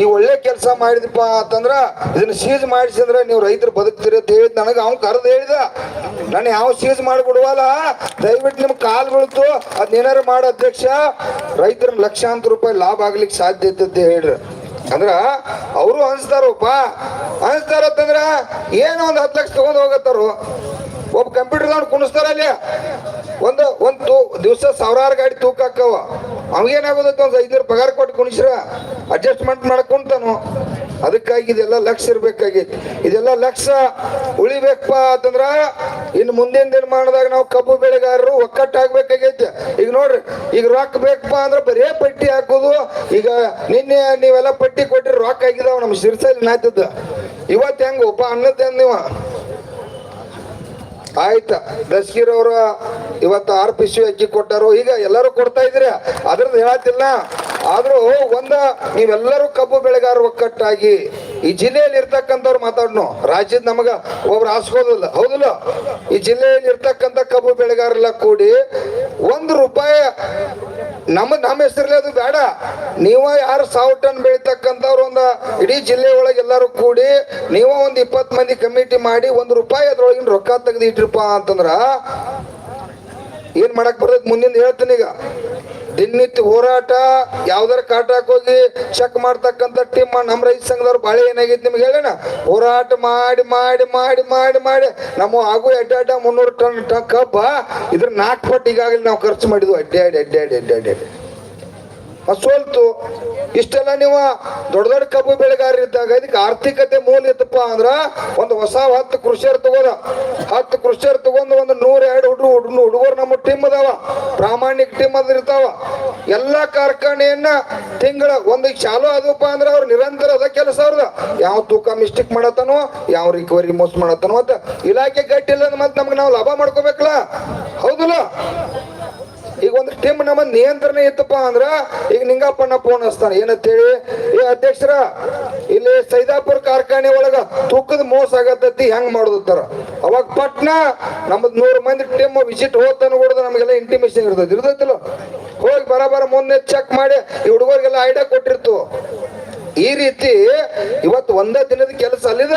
ಈ ಒಳ್ಳೆ ಕೆಲಸ ಮಾಡಿದಪ್ಪ ಅಂತಂದ್ರ, ಇದನ್ನ ಸೀಜ್ ಮಾಡಿಸಿದ್ರ ನೀವು ರೈತರು ಬದುಕ್ತೀರಿ ಅಂತ ಹೇಳಿದ್ ನನಗೆ ಅವ್ನ್ ಕರೆದು ಹೇಳಿದ. ನಾನು ಯಾವ ಸೀಸ್ ಮಾಡಿಬಿಡುವಲ್ಲ ದಯವಿಟ್ಟು ನಿಮ್ಗೆ ಕಾಲು ಬೀಳ್ತು ಅದ್ನೇನಾರು ಮಾಡ ಅಧ್ಯಕ್ಷ. ರೈತರ ಲಕ್ಷಾಂತರ ರೂಪಾಯಿ ಲಾಭ ಆಗ್ಲಿಕ್ಕೆ ಸಾಧ್ಯ ಐತೆ ಹೇಳ್ರಿ. ಅಂದ್ರ, ಅವರು ಅನ್ಸ್ತಾರಪ್ಪ ಅನ್ಸ್ತಾರತ್ತಂದ್ರ ಏನೋ ಒಂದು ಹತ್ತು ಲಕ್ಷ ತಗೊಂಡ್ ಹೋಗತ್ತಾರು. ಒಬ್ಬ ಕಂಪ್ಯೂಟರ್ ಕುಣಿಸ್ತಾರ ಅಲ್ಲಿ. ಒಂದು ಒಂದು ತೂ, ದಿವಸ ಸಾವಿರಾರು ಗಾಡಿ ತೂಕ ಹಾಕವ. ಅವಾಗೇನಾಗೋದಕ್ಕೆ ಒಂದು ಐದುನೂರು ಪಗಾರ ಕೊಟ್ಟು ಕುಣಿಸ್ರ. ಅಡ್ಜಸ್ಟ್ಮೆಂಟ್ ಮಾಡ್ಕೊಂತಾನು. ಅದಕ್ಕಾಗಿ ಇದೆಲ್ಲ ಲಕ್ಷ ಇರ್ಬೇಕಾಗೈತಿ. ಇದೆಲ್ಲ ಲಕ್ಷ ಉಳಿಬೇಕಪ್ಪ ಅಂತಂದ್ರ ಇನ್ನು ಮುಂದಿನ ದಿನಮಾನದಾಗ ನಾವು ಕಬ್ಬು ಬೆಳೆಗಾರರು ಒಕ್ಕಟ್ಟಾಗ್ಬೇಕಾಗೈತಿ. ಈಗ ನೋಡ್ರಿ, ಈಗ ರೊಕ್ಕ ಬೇಕಪ್ಪ ಅಂದ್ರೆ ಬರೇ ಪಟ್ಟಿ ಹಾಕೋದು. ಈಗ ನಿನ್ನೆ ನೀವೆಲ್ಲ ಪಟ್ಟಿ ಕೊಟ್ಟಿರಿ ರೊಕ್ಕ ಆಗಿದಾವ ನಮ್ಮ ಶಿರ್ಸಲ್ಲಿ ನಾಯ್ತದ ಇವತ್ತು ಹೆಂಗ ಒಬ್ಬ ಅನ್ನದ ನೀವ? ಆಯ್ತ. ದಸ್ಗೀರ್ ಅವ್ರ ಇವತ್ತು ಆರ್ ಪಿ ಸಿ ಅಕ್ಕಿ ಕೊಟ್ಟಾರು. ಈಗ ಎಲ್ಲರೂ ಕೊಡ್ತಾ ಇದ್ರಿ ಅದ್ರದ್ದು ಹೇಳತ್ತಿಲ್ಲ. ಆದ್ರೂ ಒಂದ, ನೀವೆಲ್ಲರೂ ಕಬ್ಬು ಬೆಳೆಗಾರ ಒಕ್ಕಟ್ಟಾಗಿ ಈ ಜಿಲ್ಲೆಯಲ್ಲಿ ಇರ್ತಕ್ಕಂಥವ್ರು ಮಾತಾಡ್ನು. ರಾಜ್ಯದ ನಮಗ ಒಬ್ರು ಹಾಸ್ಕೋದಿಲ್ಲ ಹೌದಲ್ಲ? ಈ ಜಿಲ್ಲೆಯಲ್ಲಿ ಇರ್ತಕ್ಕಂಥ ಕಬ್ಬು ಬೆಳೆಗಾರೆಲ್ಲ ಕೂಡಿ ಒಂದು ರೂಪಾಯಿ ನಮ್ಮ ನಮ್ಮ ಹೆಸರಲ್ಲಿ ಅದು ಬೇಡ. ನೀವ ಯಾರು ಸಾವಿರ ಟನ್ ಬೆಳಿತಕ್ಕಂಥವ್ರು ಒಂದು ಇಡೀ ಜಿಲ್ಲೆ ಒಳಗೆ ಎಲ್ಲರೂ ಕೂಡಿ ನೀವ ಒಂದು ಇಪ್ಪತ್ತು ಮಂದಿ ಕಮಿಟಿ ಮಾಡಿ ಒಂದು ರೂಪಾಯಿ ಅದ್ರೊಳಗಿನ ರೊಕ್ಕ ತೆಗೆದು ಇಟ್ಟಿರಪ್ಪ ಅಂತಂದ್ರ ಏನ್ ಮಾಡಕ್ ಬರ್ತೈತಿ? ಮುಂದಿನ ಹೇಳ್ತೀನಿ ಈಗ. ದಿನನಿತ್ಯ ಹೋರಾಟ, ಯಾವ್ದಾರ ಕಾಟಾಕ್ ಹೋಗಿ ಚೆಕ್ ಮಾಡ್ತಕ್ಕಂಥ ಟೀಮ್ ನಮ್ಮ ರೈತ ಸಂಘದವ್ರು ಬಾಳೆ ಏನಾಗೈತಿ ನಿಮ್ಗೆ ಹೇಳೋಣ ಹೋರಾಟ ಮಾಡಿ ಮಾಡಿ ಮಾಡಿ ಮಾಡಿ ಮಾಡಿ. ನಮ್ಮ ಆಗು ಅಡ್ಡಾಡ ಮುನ್ನೂರು ಟನ್ ಟನ್ ಕಬ್ಬ ಇದ್ರ ನಾಲ್ಕು ಪಟ್ಟು ಈಗಾಗಲೇ ನಾವು ಖರ್ಚು ಮಾಡಿದ್ವು. ಅಡ್ಡಾಡಿ ಅಡ್ಡಾಡಿ ಅಡ್ಡಾಡಿ ಅಡ್ಡಾಡಿ. ಸೋಲ್ತು ಇಷ್ಟೆಲ್ಲ ನೀವು ದೊಡ್ಡ ದೊಡ್ಡ ಕಬ್ಬು ಬೆಳೆಗಾರರು ಇದ್ದಾಗ ಇದಕ್ಕೆ ಆರ್ಥಿಕತೆ ಮೂಲ ಇತ್ತಪ್ಪ ಅಂದ್ರ ಒಂದು ಹೊಸ ಹತ್ತು ಕೃಷಿಯರ್ ತಗೋದ. ಹತ್ತು ಕೃಷಿಯರ್ ತಗೊಂಡು ಒಂದು ನೂರ ಎರಡು ಹುಡುಗ ಹುಡುಗ ಹುಡುಗರು ನಮ್ಮ ಟೀಮ್ ಅದಾವ. ಪ್ರಾಮಾಣಿಕ ಟೀಮ್ ಅದ ಇರ್ತಾವ. ಎಲ್ಲಾ ಕಾರ್ಖಾನೆಯನ್ನ ತಿಂಗಳ ಒಂದು ಚಾಲು ಆದಪ್ಪ ಅಂದ್ರೆ ಅವ್ರು ನಿರಂತರ ಅದ ಕೆಲಸ ಅವ್ರದ ಯಾವ ತೂಕ ಮಿಸ್ಟೇಕ್ ಮಾಡತ್ತನೋ, ಯಾವ ರಿಕವರಿ ಮೋಸ ಮಾಡತ್ತಾನೋ ಅಂತ ಇಲಾಖೆ ಗಟ್ಟಿ ಇಲ್ಲ ಮತ್ತೆ ನಮ್ಗೆ ನಾವು ಲಾಭ ಮಾಡ್ಕೋಬೇಕಲ್ಲ? ಹೌದಲ್ಲ? ಈಗ ಒಂದು ಟೀಮ್ ನಮ್ಮ ನಿಯಂತ್ರಣ ಇತ್ತಪ್ಪ ಅಂದ್ರ ಈಗ ನಿಂಗಪ್ಪಣ್ಣ ಫೋನ್ ಹಚ್ತಾನೆ. ಏನಂತ ಹೇಳಿ ಏ ಅಧ್ಯಕ್ಷರ, ಇಲ್ಲಿ ಸೈದಾಪುರ ಕಾರ್ಖಾನೆ ಒಳಗ ತೂಕದ ಮೋಸ ಆಗತ್ತೈತಿ ಹೆಂಗ್ ಮಾಡುದತ್ತಾರ ಅವಾಗ ಪಟ್ನ ನಮ್ದು ನೂರು ಮಂದಿ ಟೀಮ್ ವಿಸಿಟ್ ಹೋಗ್ತಾನ ಕೂಡ ನಮಗೆಲ್ಲ ಇಂಟಿಮೇಷನ್ ಇರ್ತೈತಿ. ಇರ್ತೈತಿಲ್ಲ? ಹೋಗಿ ಬರಬರ ಮುಂದೆ ಚೆಕ್ ಮಾಡಿ, ಈ ಹುಡುಗರಿಗೆಲ್ಲ ಐಡಿಯಾ ಕೊಟ್ಟಿರ್ತು. ಈ ರೀತಿ ಇವತ್ತು ಒಂದೇ ದಿನದ ಕೆಲಸ ಅಲ್ಲಿದ.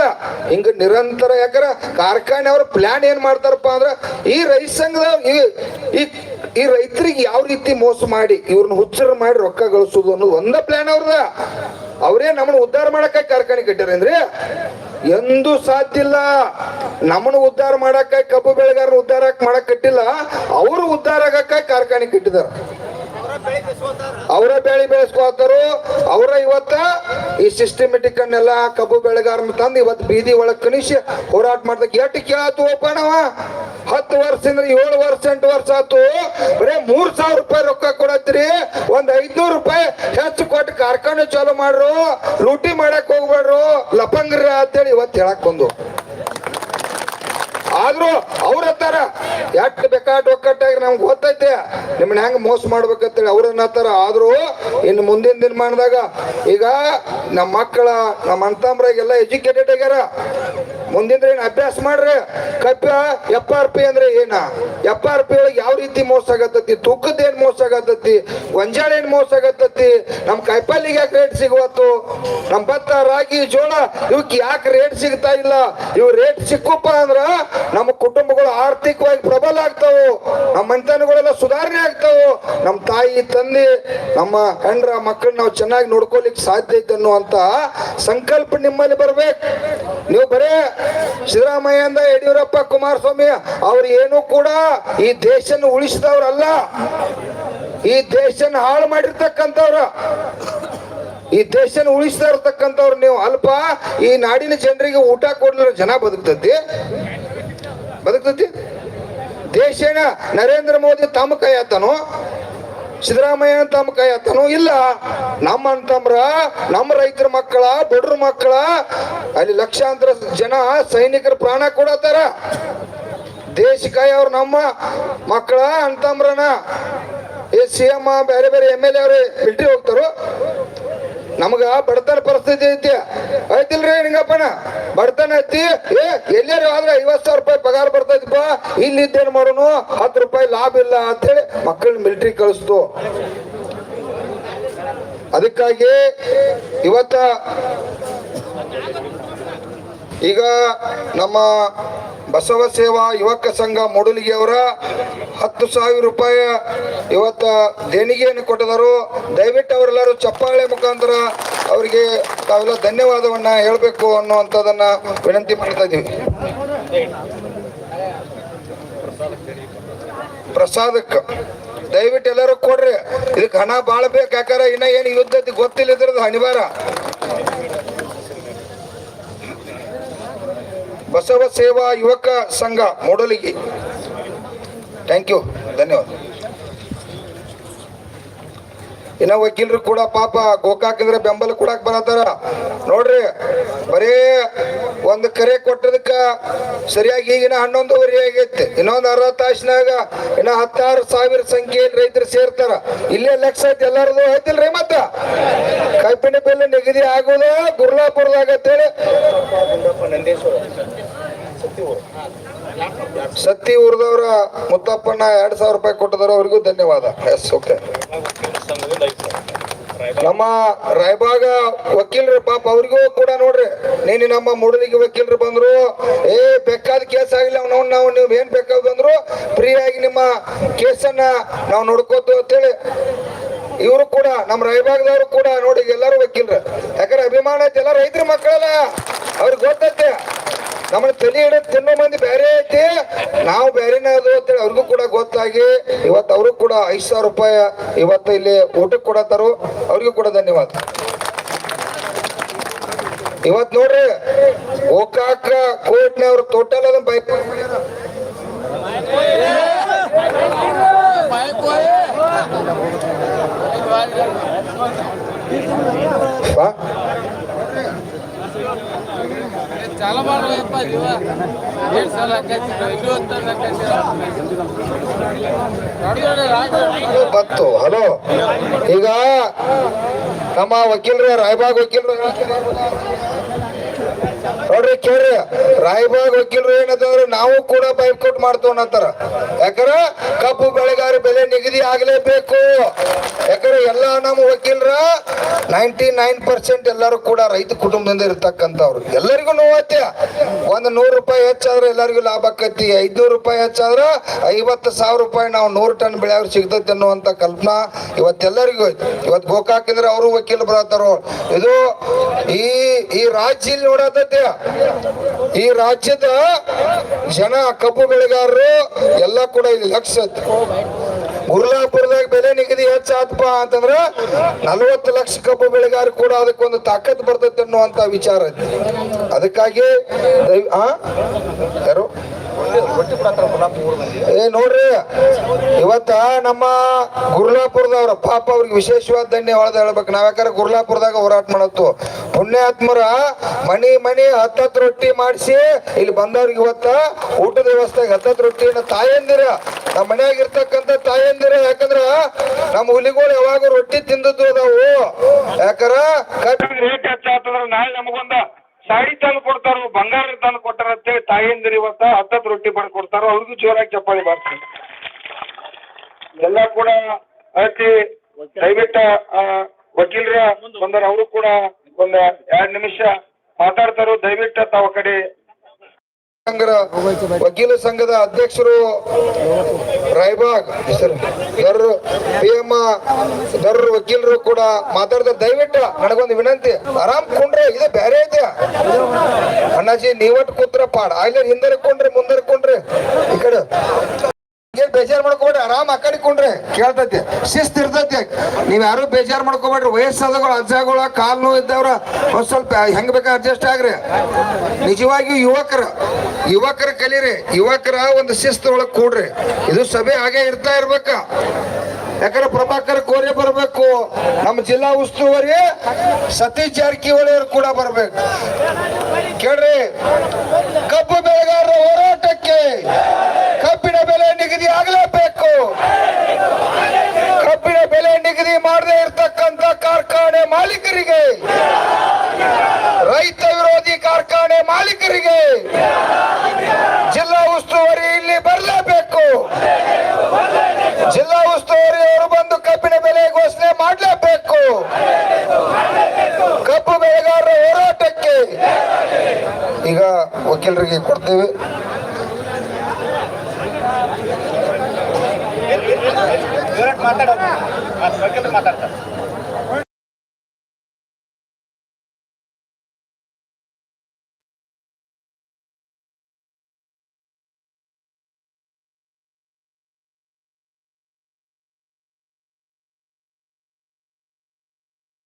ಹಿಂಗ ನಿರಂತರ ಯಾಕಂದ್ರ ಕಾರ್ಖಾನೆ ಅವ್ರ ಪ್ಲಾನ್ ಏನ್ ಮಾಡ್ತಾರಪ್ಪ ಅಂದ್ರ ಈ ರೈತ ಸಂಘದ ಈ- ಈ ರೈತರಿಗೆ ಯಾವ ರೀತಿ ಮೋಸ ಮಾಡಿ ಇವ್ರನ್ನ ಹುಚ್ಚರ ಮಾಡಿ ರೊಕ್ಕ ಗಳಿಸೋದು ಅನ್ನೋದು ಒಂದ ಪ್ಲಾನ್ ಅವ್ರದ ಅವರೇ ನಮ್ಮನ್ನ ಉದ್ಧಾರ ಮಾಡಕ ಕಾರ್ಖಾನೆ ಕಟ್ಟಾರೇನ್ರಿ ಎಂದೂ ಸಾಧ್ಯ ಇಲ್ಲ. ನಮ್ಮನ್ನ ಉದ್ಧಾರ ಮಾಡಕ ಕಬ್ಬು ಬೆಳೆಗಾರನ ಉದ್ಧಾರ ಮಾಡಕ್ ಕಟ್ಟಿಲ್ಲ. ಅವರು ಉದ್ಧಾರ ಆಗಕ್ಕ ಕಾರ್ಖಾನೆ ಕಟ್ಟಿದಾರ. ಅವರ ಬೆಳೆ ಬೆಳೆಸ್ಕೋತಾರು ಅವರ ಇವತ್ತ ಈ ಸಿಸ್ಟಮೆಟಿಕ್ ಅನ್ನೆಲ್ಲ ಕಬ್ಬು ಬೆಳೆಗಾರನ ತಂದು ಇವತ್ತು ಬೀದಿ ಒಳಗ್ ಕನಿಷ ಹೋರಾಟ ಮಾಡ್ದಕ್ಕೆ ಎಷ್ಟು ಕೇಳತ್ತು ಒಪ್ಪಣವ ಹತ್ತು ವರ್ಷದಿಂದ ಏಳು ವರ್ಷ, ಎಂಟು ವರ್ಷ ಆತು ಬರೇ ಮೂರ್ ಸಾವಿರ ರೂಪಾಯಿ ರೊಕ್ಕ ಕೊಡತ್ರಿ ಒಂದ್ ಐದ್ನೂರು ರೂಪಾಯಿ ಹೆಚ್ಚು ಕೊಟ್ಟು ಕಾರ್ಖಾನೆ ಚಾಲೂ ಮಾಡ್ರು. ಲೂಟಿ ಮಾಡಕ್ ಹೋಗ್ಬೇಡ್ರು. ಲಪಂಗ್ರ ಅಂತೇಳಿ ಇವತ್ತು ಹೇಳಕ್ ಬಂದು. ಆದ್ರೂ ಅವ್ರ ಹತ್ತಾರ ಎಟ್ ಬೇಕಾಟ್ ಒಕ್ಕಟ್ಟಾಗಿ ನಮ್ಗೆ ಗೊತ್ತೈತೆ. ನಿಮ್ಮನ್ನ ಹೆಂಗ್ ಮೋಸ ಮಾಡ್ಬೇಕಂತೇಳಿ ಅವ್ರನ್ನ ಹತ್ತಾರ ಆದ್ರೂ ಇನ್ನು ಮುಂದಿನ ದಿನಮಾನದಾಗ ಈಗ ನಮ್ಮ ಮಕ್ಕಳ ನಮ್ಮ ಅಂತಾಮ್ರಾಗೆಲ್ಲ ಎಜುಕೇಟೆಡ್ ಆಗ್ಯಾರ. ಮುಂದಿನ ಏನು ಅಭ್ಯಾಸ ಮಾಡ್ರಿ. ಕಪ್ಪ ಎಫ್ ಆರ್ ಪಿ ಅಂದ್ರೆ ಏನ? ಎಫ್ ಆರ್ ಪಿ ಒಳಗೆ ಯಾವ ರೀತಿ ಮೋಸ ಆಗತ್ತತಿ? ತೂಕದ ಏನ್ ಮೋಸ ಆಗತ್ತತಿ? ಗೊಂಜಾಳ ಏನ್ ಮೋಸ ಆಗತ್ತತಿ? ನಮ್ ಕಾಯಿಪಲ್ಲಿಗೆ ಯಾಕೆ ರೇಟ್ ಸಿಗುವತ್ತು? ನಮ್ ಭತ್ತ, ರಾಗಿ, ಜೋಳ ಇವಕ್ಕೆ ಯಾಕೆ ರೇಟ್ ಸಿಗ್ತಾ ಇಲ್ಲ? ಇವ್ ರೇಟ್ ಸಿಕ್ಕಪ್ಪ ಅಂದ್ರ ನಮ್ಮ ಕುಟುಂಬಗಳು ಆರ್ಥಿಕವಾಗಿ ಪ್ರಬಲ ಆಗ್ತಾವು, ನಮ್ಮ ಮನೆತನಗಳೆಲ್ಲ ಸುಧಾರಣೆ ಆಗ್ತಾವು. ನಮ್ಮ ತಾಯಿ, ತಂದೆ, ನಮ್ಮ ಹೆಂಡ್ರ, ಮಕ್ಕಳನ್ನ ನಾವು ಚೆನ್ನಾಗಿ ನೋಡ್ಕೊಲಿಕ್ಕೆ ಸಾಧ್ಯ ಐತೆ ಅನ್ನುವಂತ ಸಂಕಲ್ಪ ನಿಮ್ಮಲ್ಲಿ ಬರ್ಬೇಕು. ನೀವು ಬರೇ ಸಿದ್ದರಾಮಯ್ಯ ಅಂದ ಯಡಿಯೂರಪ್ಪ ಕುಮಾರಸ್ವಾಮಿ, ಅವ್ರು ಏನು ಕೂಡ ಈ ದೇಶನ ಉಳಿಸಿದವ್ರಲ್ಲ. ಈ ದೇಶನ ಹಾಳು ಮಾಡಿರ್ತಕ್ಕಂಥವ್ರ. ಈ ದೇಶನ ಉಳಿಸ್ತಾ ಇರ್ತಕ್ಕಂಥವ್ರು ನೀವು ಅಲ್ಪ ಈ ನಾಡಿನ ಜನರಿಗೆ ಊಟ ಕೊಡ್ಲಿರೋ ಜನ ಬದುಕ್ತತಿ. ಬದುಕ್ತತಿ. ದೇಶನ ನರೇಂದ್ರ ಮೋದಿ ತಮ್ಮ ಕೈ ಆತನು ಸಿದ್ದರಾಮಯ್ಯ ತಮ್ಮ ಕೈ ಆತನು ಇಲ್ಲ ನಮ್ಮ ಅಂತಮ್ರ ನಮ್ಮ ರೈತರ ಮಕ್ಕಳ, ಬಡ್ರ ಮಕ್ಕಳ, ಅಲ್ಲಿ ಲಕ್ಷಾಂತರ ಜನ ಸೈನಿಕರ ಪ್ರಾಣ ಕೊಡತ್ತಾರ. ಕಾಯಿ ಅವ್ರು ನಮ್ಮ ಮಕ್ಕಳ ಅಂತಮ್ರನ ಈ ಸಿ ಎಂ, ಬೇರೆ ಬೇರೆ ಎಂ ಎಲ್ ಎ ಅವ್ರು ಮಿಲ್ಟ್ರಿ ಹೋಗ್ತಾರೋ. ನಮಗ ಬಡತನ ಪರಿಸ್ಥಿತಿ ಐತಿ. ಐತಿಲ್ರಿ ನಿಂಗಪ್ಪನ ಬಡತನ ಐತಿ. ಏ ಎಲ್ಲಾರು ಆದ್ರೆ ಐವತ್ ಸಾವಿರ ರೂಪಾಯಿ ಪಗಾರ ಬರ್ತೈತಿಪ್ಪ. ಇಲ್ಲಿ ಇದ್ದೇನ್ ಮಾಡೋನು? ಹತ್ತು ರೂಪಾಯಿ ಲಾಭ ಇಲ್ಲ ಅಂತೇಳಿ ಮಕ್ಕಳನ್ನ ಮಿಲಿಟರಿ ಕಳಿಸ್ತು. ಅದಕ್ಕಾಗಿ ಇವತ್ತ ಈಗ ನಮ್ಮ ಬಸವ ಸೇವಾ ಯುವಕ ಸಂಘ ಮೂಡಲಿಗೆಯವರ ಹತ್ತು ಸಾವಿರ ರೂಪಾಯಿ ಇವತ್ತ ದೇಣಿಗೆಯನ್ನು ಕೊಟ್ಟಿದರು ದಯವಿಟ್ಟು ಅವರೆಲ್ಲರೂ ಚಪ್ಪಾಳೆ ಮುಖಾಂತರ ಅವರಿಗೆ ತಾವೆಲ್ಲ ಧನ್ಯವಾದವನ್ನು ಹೇಳಬೇಕು ಅನ್ನುವಂಥದ್ದನ್ನು ವಿನಂತಿ ಮಾಡ್ತಾ ಇದ್ದೀವಿ. ಪ್ರಸಾದಕ್ಕೆ ದಯವಿಟ್ಟು ಎಲ್ಲರೂ ಕೊಡ್ರಿ. ಇದಕ್ಕೆ ಹಣ ಭಾಳ ಬೇಕು. ಯಾಕಂದ್ರೆ ಇನ್ನ ಏನು ಯುದ್ಧ ಗೊತ್ತಿಲ್ಲ ಇದ್ರದ್ದು ಬಸವ ಸೇವಾ ಯುವಕ ಸಂಘ ಮೂಡಲಿಗೆ. ಥ್ಯಾಂಕ್ ಯು ಧನ್ಯವಾದ. ಇನ್ನ ವಕೀಲರು ಕೂಡ ಪಾಪ ಗೋಕಾಕಂದ್ರೆ ಬೆಂಬಲ ಕೊಡಕ್ ಬರತ್ತಾರ. ನೋಡ್ರಿ, ಬರೀ ಒಂದು ಕರೆ ಕೊಟ್ಟದಕ್ಕ ಸರಿಯಾಗಿ ಈಗಿನ ಹನ್ನೊಂದುವರೆ ಆಗೈತಿ. ಇನ್ನೊಂದು ಅರ್ಧ ತಾಸಿನಾಗ ಇನ್ನ ಹತ್ತಾರು ಸಾವಿರ ಸಂಖ್ಯೆಯಲ್ಲಿ ರೈತರು ಸೇರ್ತಾರ. ಇಲ್ಲೇ ಲಕ್ಷ ಐತಿ ಎಲ್ಲರದು ಐತಿಲ್ರಿ ಮತ್ತ? ಕಬ್ಬಿನ ಬೆಲೆ ನಿಗದಿ ಆಗುದ, ಗುರ್ಲಾಪುರದಾಗ ಅಂತೇಳಿ. ಸತ್ತಿ ಊರದವ್ರ ಮುತ್ತಪ್ಪಣ್ಣ ಎರಡ್ ಸಾವಿರ ರೂಪಾಯಿ ಕೊಟ್ಟದವ್ರ ಅವ್ರಿಗೂ ಧನ್ಯವಾದ. Yes, okay. ನಮ್ಮ ರಾಯಬಾಗ ವಕೀಲರು ಪಾಪ ಅವ್ರಿಗೂ ಕೂಡ ನೋಡ್ರಿ ನೀನು ನಮ್ಮ ಮೂಡಲಿಗೆ ವಕೀಲರು ಬಂದ್ರು, ಏ ಬೇಕಾದ ಕೇಸ್ ಆಗಿಲ್ಲ ಅವ್ನವ್ ನಾವು ನೀವು ಏನ್ ಬೇಕಾದ್ ಬಂದ್ರು ಫ್ರೀ ಆಗಿ ನಿಮ್ಮ ಕೇಸನ್ನ ನಾವು ನೋಡ್ಕೋತು ಅಂತೇಳಿ. ಇವರು ಕೂಡ, ನಮ್ಮ ರಾಯಭಾಗದವರು ಕೂಡ ನೋಡಿ, ಎಲ್ಲರೂ ವಕೀಲರು. ಯಾಕಂದ್ರೆ ಅಭಿಮಾನ ಐತೆ ಎಲ್ಲ ರೈತರ ಮಕ್ಕಳಲ್ಲ, ಅವ್ರಿಗೆ ಗೊತ್ತೈತೆ. ನಮ್ಮನ್ನ ತಲೆ ಹಿಡಿದು ತಿನ್ನೋ ಮಂದಿ ಬೇರೆ ಐತಿ. ನಾವು ಬೇರೆನೇ ಅದು ಅಂತೇಳಿ ಅವ್ರಿಗೂ ಕೂಡ ಗೊತ್ತಾಗಿ, ಇವತ್ತು ಅವರು ಕೂಡ ಐದು ಸಾವಿರ ರೂಪಾಯಿ ಇವತ್ತು ಇಲ್ಲಿ ಊಟಕ್ಕೆ ಕೊಡತ್ತಾರು ಅವ್ರಿಗೂ ಕೂಡ ಧನ್ಯವಾದ. ಇವತ್ ನೋಡ್ರಿ, ಗೋಕಾಕ ಕೋರ್ಟ್ನವ್ರು ಟೋಟಲ್ ಅದನ್ನ ಬೈಕ್ ಬಾ చాలా బాగా చెప్పాలి ఏడు సార్లు అక్కచ్చిండు ఇల్లు వస్తాను ಅದು ಬತ್ತು ಹಲೋ ಈಗ ನಮ್ಮ ವಕೀಲರು ರಾಯಬಾಗ್ ವಕೀಲರು ನೋಡ್ರಿ, ಕೇಳ್ರಿ. ರಾಯಬಾಗ್ ವಕೀಲರು ಏನಂತಂದ್ರೆ ನಾವು ಕೂಡ ಬೈಕೌಟ್ ಅಂತಾರ ಯಾಕಂದ್ರ ಕಬ್ಬು ಬೆಳೆಗಾರ ಬೆಲೆ ನಿಗದಿ ಆಗ್ಲೇಬೇಕು. ಯಾಕಂದ್ರೆ ಎಲ್ಲ ನಮ್ಮ ವಕೀಲರ ನೈಂಟಿ ನೈನ್ ಪರ್ಸೆಂಟ್ ಎಲ್ಲರೂ ಕೂಡ ರೈತ ಕುಟುಂಬದಿಂದ ಇರ್ತಕ್ಕಂಥವ್ರು. ಎಲ್ಲರಿಗೂ ನೋವತ್ಯ ಒಂದು ನೂರು ರೂಪಾಯಿ ಹೆಚ್ಚಾದ್ರೆ ಎಲ್ಲರಿಗೂ ಲಾಭ ಆಕತಿ. ಐದ್ನೂರು ರೂಪಾಯಿ ಹೆಚ್ಚಾದ್ರೆ ಐವತ್ತು ಸಾವಿರ ರೂಪಾಯಿ ನಾವು ನೂರು ಟನ್ ಬೆಳೆಯವ್ರು ಸಿಗ್ತೈತೆ ಅನ್ನುವಂಥ ಕಲ್ಪನಾ ಇವತ್ತೆಲ್ಲರಿಗೂ ಐತಿ. ಇವತ್ತು ಗೋಕಾಕಿದ್ರೆ ಅವರು ವಕೀಲ ಬರತ್ತಾರೋ? ಇದು ಈ ಈ ರಾಜ್ಯ ನೋಡತೈತೆ ಈ ರಾಜ್ಯದ ಜನ ಕಬ್ಬು ಬೆಳೆಗಾರರು ಎಲ್ಲ ಕೂಡ ಇಲ್ಲಿ ಲಕ್ಷ ಗುರ್ಲಾಪುರದಾಗ ಬೆಲೆ ನಿಗದಿ ಹೆಚ್ಚಾತಪ್ಪ ಅಂತಂದ್ರ ನಲವತ್ತು ಲಕ್ಷ ಕಬ್ಬು ಬೆಳೆಗಾರ ಕೂಡ ಅದಕ್ಕೊಂದು ತಾಕತ್ ಬರ್ತೈತೆ ಅನ್ನುವಂತ ವಿಚಾರ ಐತಿ. ಅದಕ್ಕಾಗಿ ಯಾರು? ಏ ನೋಡ್ರಿ ಇವತ್ತ ನಮ್ಮ ಗುರ್ಲಾಪುರದವ್ರ ಪಾಪ ಅವ್ರಿಗೆ ವಿಶೇಷವಾದ ಧನ್ಯವಾದ ಹೇಳ್ಬೇಕು. ನಾವ್ ಯಾಕಂದ್ರೆ ಗುರ್ಲಾಪುರದಾಗ ಹೋರಾಟ ಮಾಡತ್ತು. ಪುಣ್ಯಾತ್ಮರ ಮನಿ ಮನಿ ಹತ್ತತ್ತು ರೊಟ್ಟಿ ಮಾಡಿಸಿ ಇಲ್ಲಿ ಬಂದವ್ರಿಗೆ ಇವತ್ತ ಊಟದ ವ್ಯವಸ್ಥೆಗೆ ಹತ್ತತ್ತು ರೊಟ್ಟಿನ ತಾಯಂದಿರ ನಮ್ಮ ಮನ್ಯಾಗ ಇರ್ತಕ್ಕಂಥ ತಾಯಂದಿರ ಯಾಕಂದ್ರ ನಮ್ಮ ಹುಲಿಗಳು ಯಾವಾಗ ರೊಟ್ಟಿ ತಿಂದದ್ದು ಅದಾವು. ಯಾಕಂದ್ರ ರೇಟ್ ಹೆಚ್ಚಾತಂದ್ರ ನಾಳೆ ನಮಗೊಂದ ಸಾಡಿ ತಂದು ಕೊಡ್ತಾರ, ಬಂಗಾರ ತಂದು ಕೊಟ್ಟಾರ ಅಂತೇಳಿ ತಾಯಂದಿರು ಇವತ್ತ ಹತ್ತತ್ತು ರೊಟ್ಟಿ ಮಾಡಿ ಕೊಡ್ತಾರ, ಅವ್ರಿಗೂ ಜೋರಾಗಿ ಚಪ್ಪಾಳಿ ಬಾರ್ತೀನಿ ಎಲ್ಲ ಕೂಡ ಅತಿ ದಯವಿಟ್ಟ ವಕೀಲರ ಬಂದರ ಅವರು ಕೂಡ ಒಂದ್ ಎರಡ್ ನಿಮಿಷ ಮಾತಾಡ್ತಾರೋ, ದಯವಿಟ್ಟು ತಾವ ಕಡೆ ಸಂಘದ ವಕೀಲ ಸಂಘದ ಅಧ್ಯಕ್ಷರು ರಾಯ್ಬಾಗ್ ದರ್ ಪಿ ಎಂ ದರ್ ವಕೀಲರು ಕೂಡ ಮಾತಾಡ್ತಾರೆ ದಯವಿಟ್ಟು ನನಗೊಂದು ವಿನಂತಿ. ಆರಾಮ್ ಕುಂಡ್ರೆ, ಇದು ಬೇರೆ ಐತೆ. ಅಣ್ಣಾಜಿ, ನೀವಟ್ ಕೂತ್ರ ಪಾಡ. ಆಗ್ಲೇ ಹಿಂದರಿ ಕೊಂಡ್ರಿ ಮುಂದರಿ ಕೊಂಡ್ರಿ. ಈ ಕಡೆ ಏನ್ ಬೇಜಾರ್ ಮಾಡ್ಕೋಬೇಡ್ರಿ, ಆರಾಮ್ ಆ ಕಡೆ ಕೇಳ್ತೈತಿ. ಶಿಸ್ತ್ ಇರ್ತೈತಿ. ನೀವ್ ಯಾರು ಬೇಜಾರ್ ಮಾಡ್ಕೋಬೇಡ್ರಿ ವಯಸ್ಸಾದಗಳು ಅಜ್ಜಗಳ, ಕಾಲ್ ನೋವು ಇದ್ದವ್ರ, ಒಂದ್ ಸ್ವಲ್ಪ ಹೆಂಗ್ ಬೇಕಾ ಅಡ್ಜಸ್ಟ್ ಆಗ್ರಿ. ನಿಜವಾಗಿಯೂ ಯುವಕರ ಯುವಕರ ಕಲೀರಿ, ಯುವಕರ ಒಂದು ಶಿಸ್ತು ಒಳಗ್ ಕೂಡ್ರಿ. ಇದು ಸಭೆ ಹಾಗೆ ಇರ್ತಾ ಇರ್ಬೇಕ. ಯಾಕಂದ್ರೆ ಪ್ರಭಾಕರ್ ಕೋರಿ ಬರ್ಬೇಕು ನಮ್ಮ ಜಿಲ್ಲಾ ಉಸ್ತುವಾರಿ ಸತೀಶ್ ಜಾರಕಿಹೊಳಿ ಅವರು ಕೂಡ ಬರ್ಬೇಕು. ಕೇಳ್ರಿ, ಕಬ್ಬು ಬೆಳೆಗಾರರ ಹೋರಾಟಕ್ಕೆ ಕಬ್ಬಿನ ನಿಗದಿ ಆಗಲೇಬೇಕು. ಕಬ್ಬಿನ ಬೆಲೆ ನಿಗದಿ ಮಾಡದೇ ಇರತಕ್ಕಂತ ಕಾರ್ಖಾನೆ ಮಾಲೀಕರಿಗೆ. ರೈತ ವಿರೋಧಿ ಕಾರ್ಖಾನೆ ಮಾಲೀಕರಿಗೆ. ಜಿಲ್ಲಾ ಉಸ್ತುವಾರಿ ಇಲ್ಲಿ ಬರಲೇಬೇಕು. ಜಿಲ್ಲಾ ಉಸ್ತುವಾರಿ ಅವರು ಬಂದು ಕಬ್ಬಿನ ಬೆಲೆ ಘೋಷಣೆ ಮಾಡಲೇಬೇಕು. ಕಬ್ಬು ಬೆಳೆಗಾರರ ಹೋರಾಟಕ್ಕೆ. ಈಗ ವಕೀಲರಿಗೆ ಕೊಡ್ತೇವೆ. ಮಾತಾಡೋದು ಮಾತಾಡ್ತಾರೆ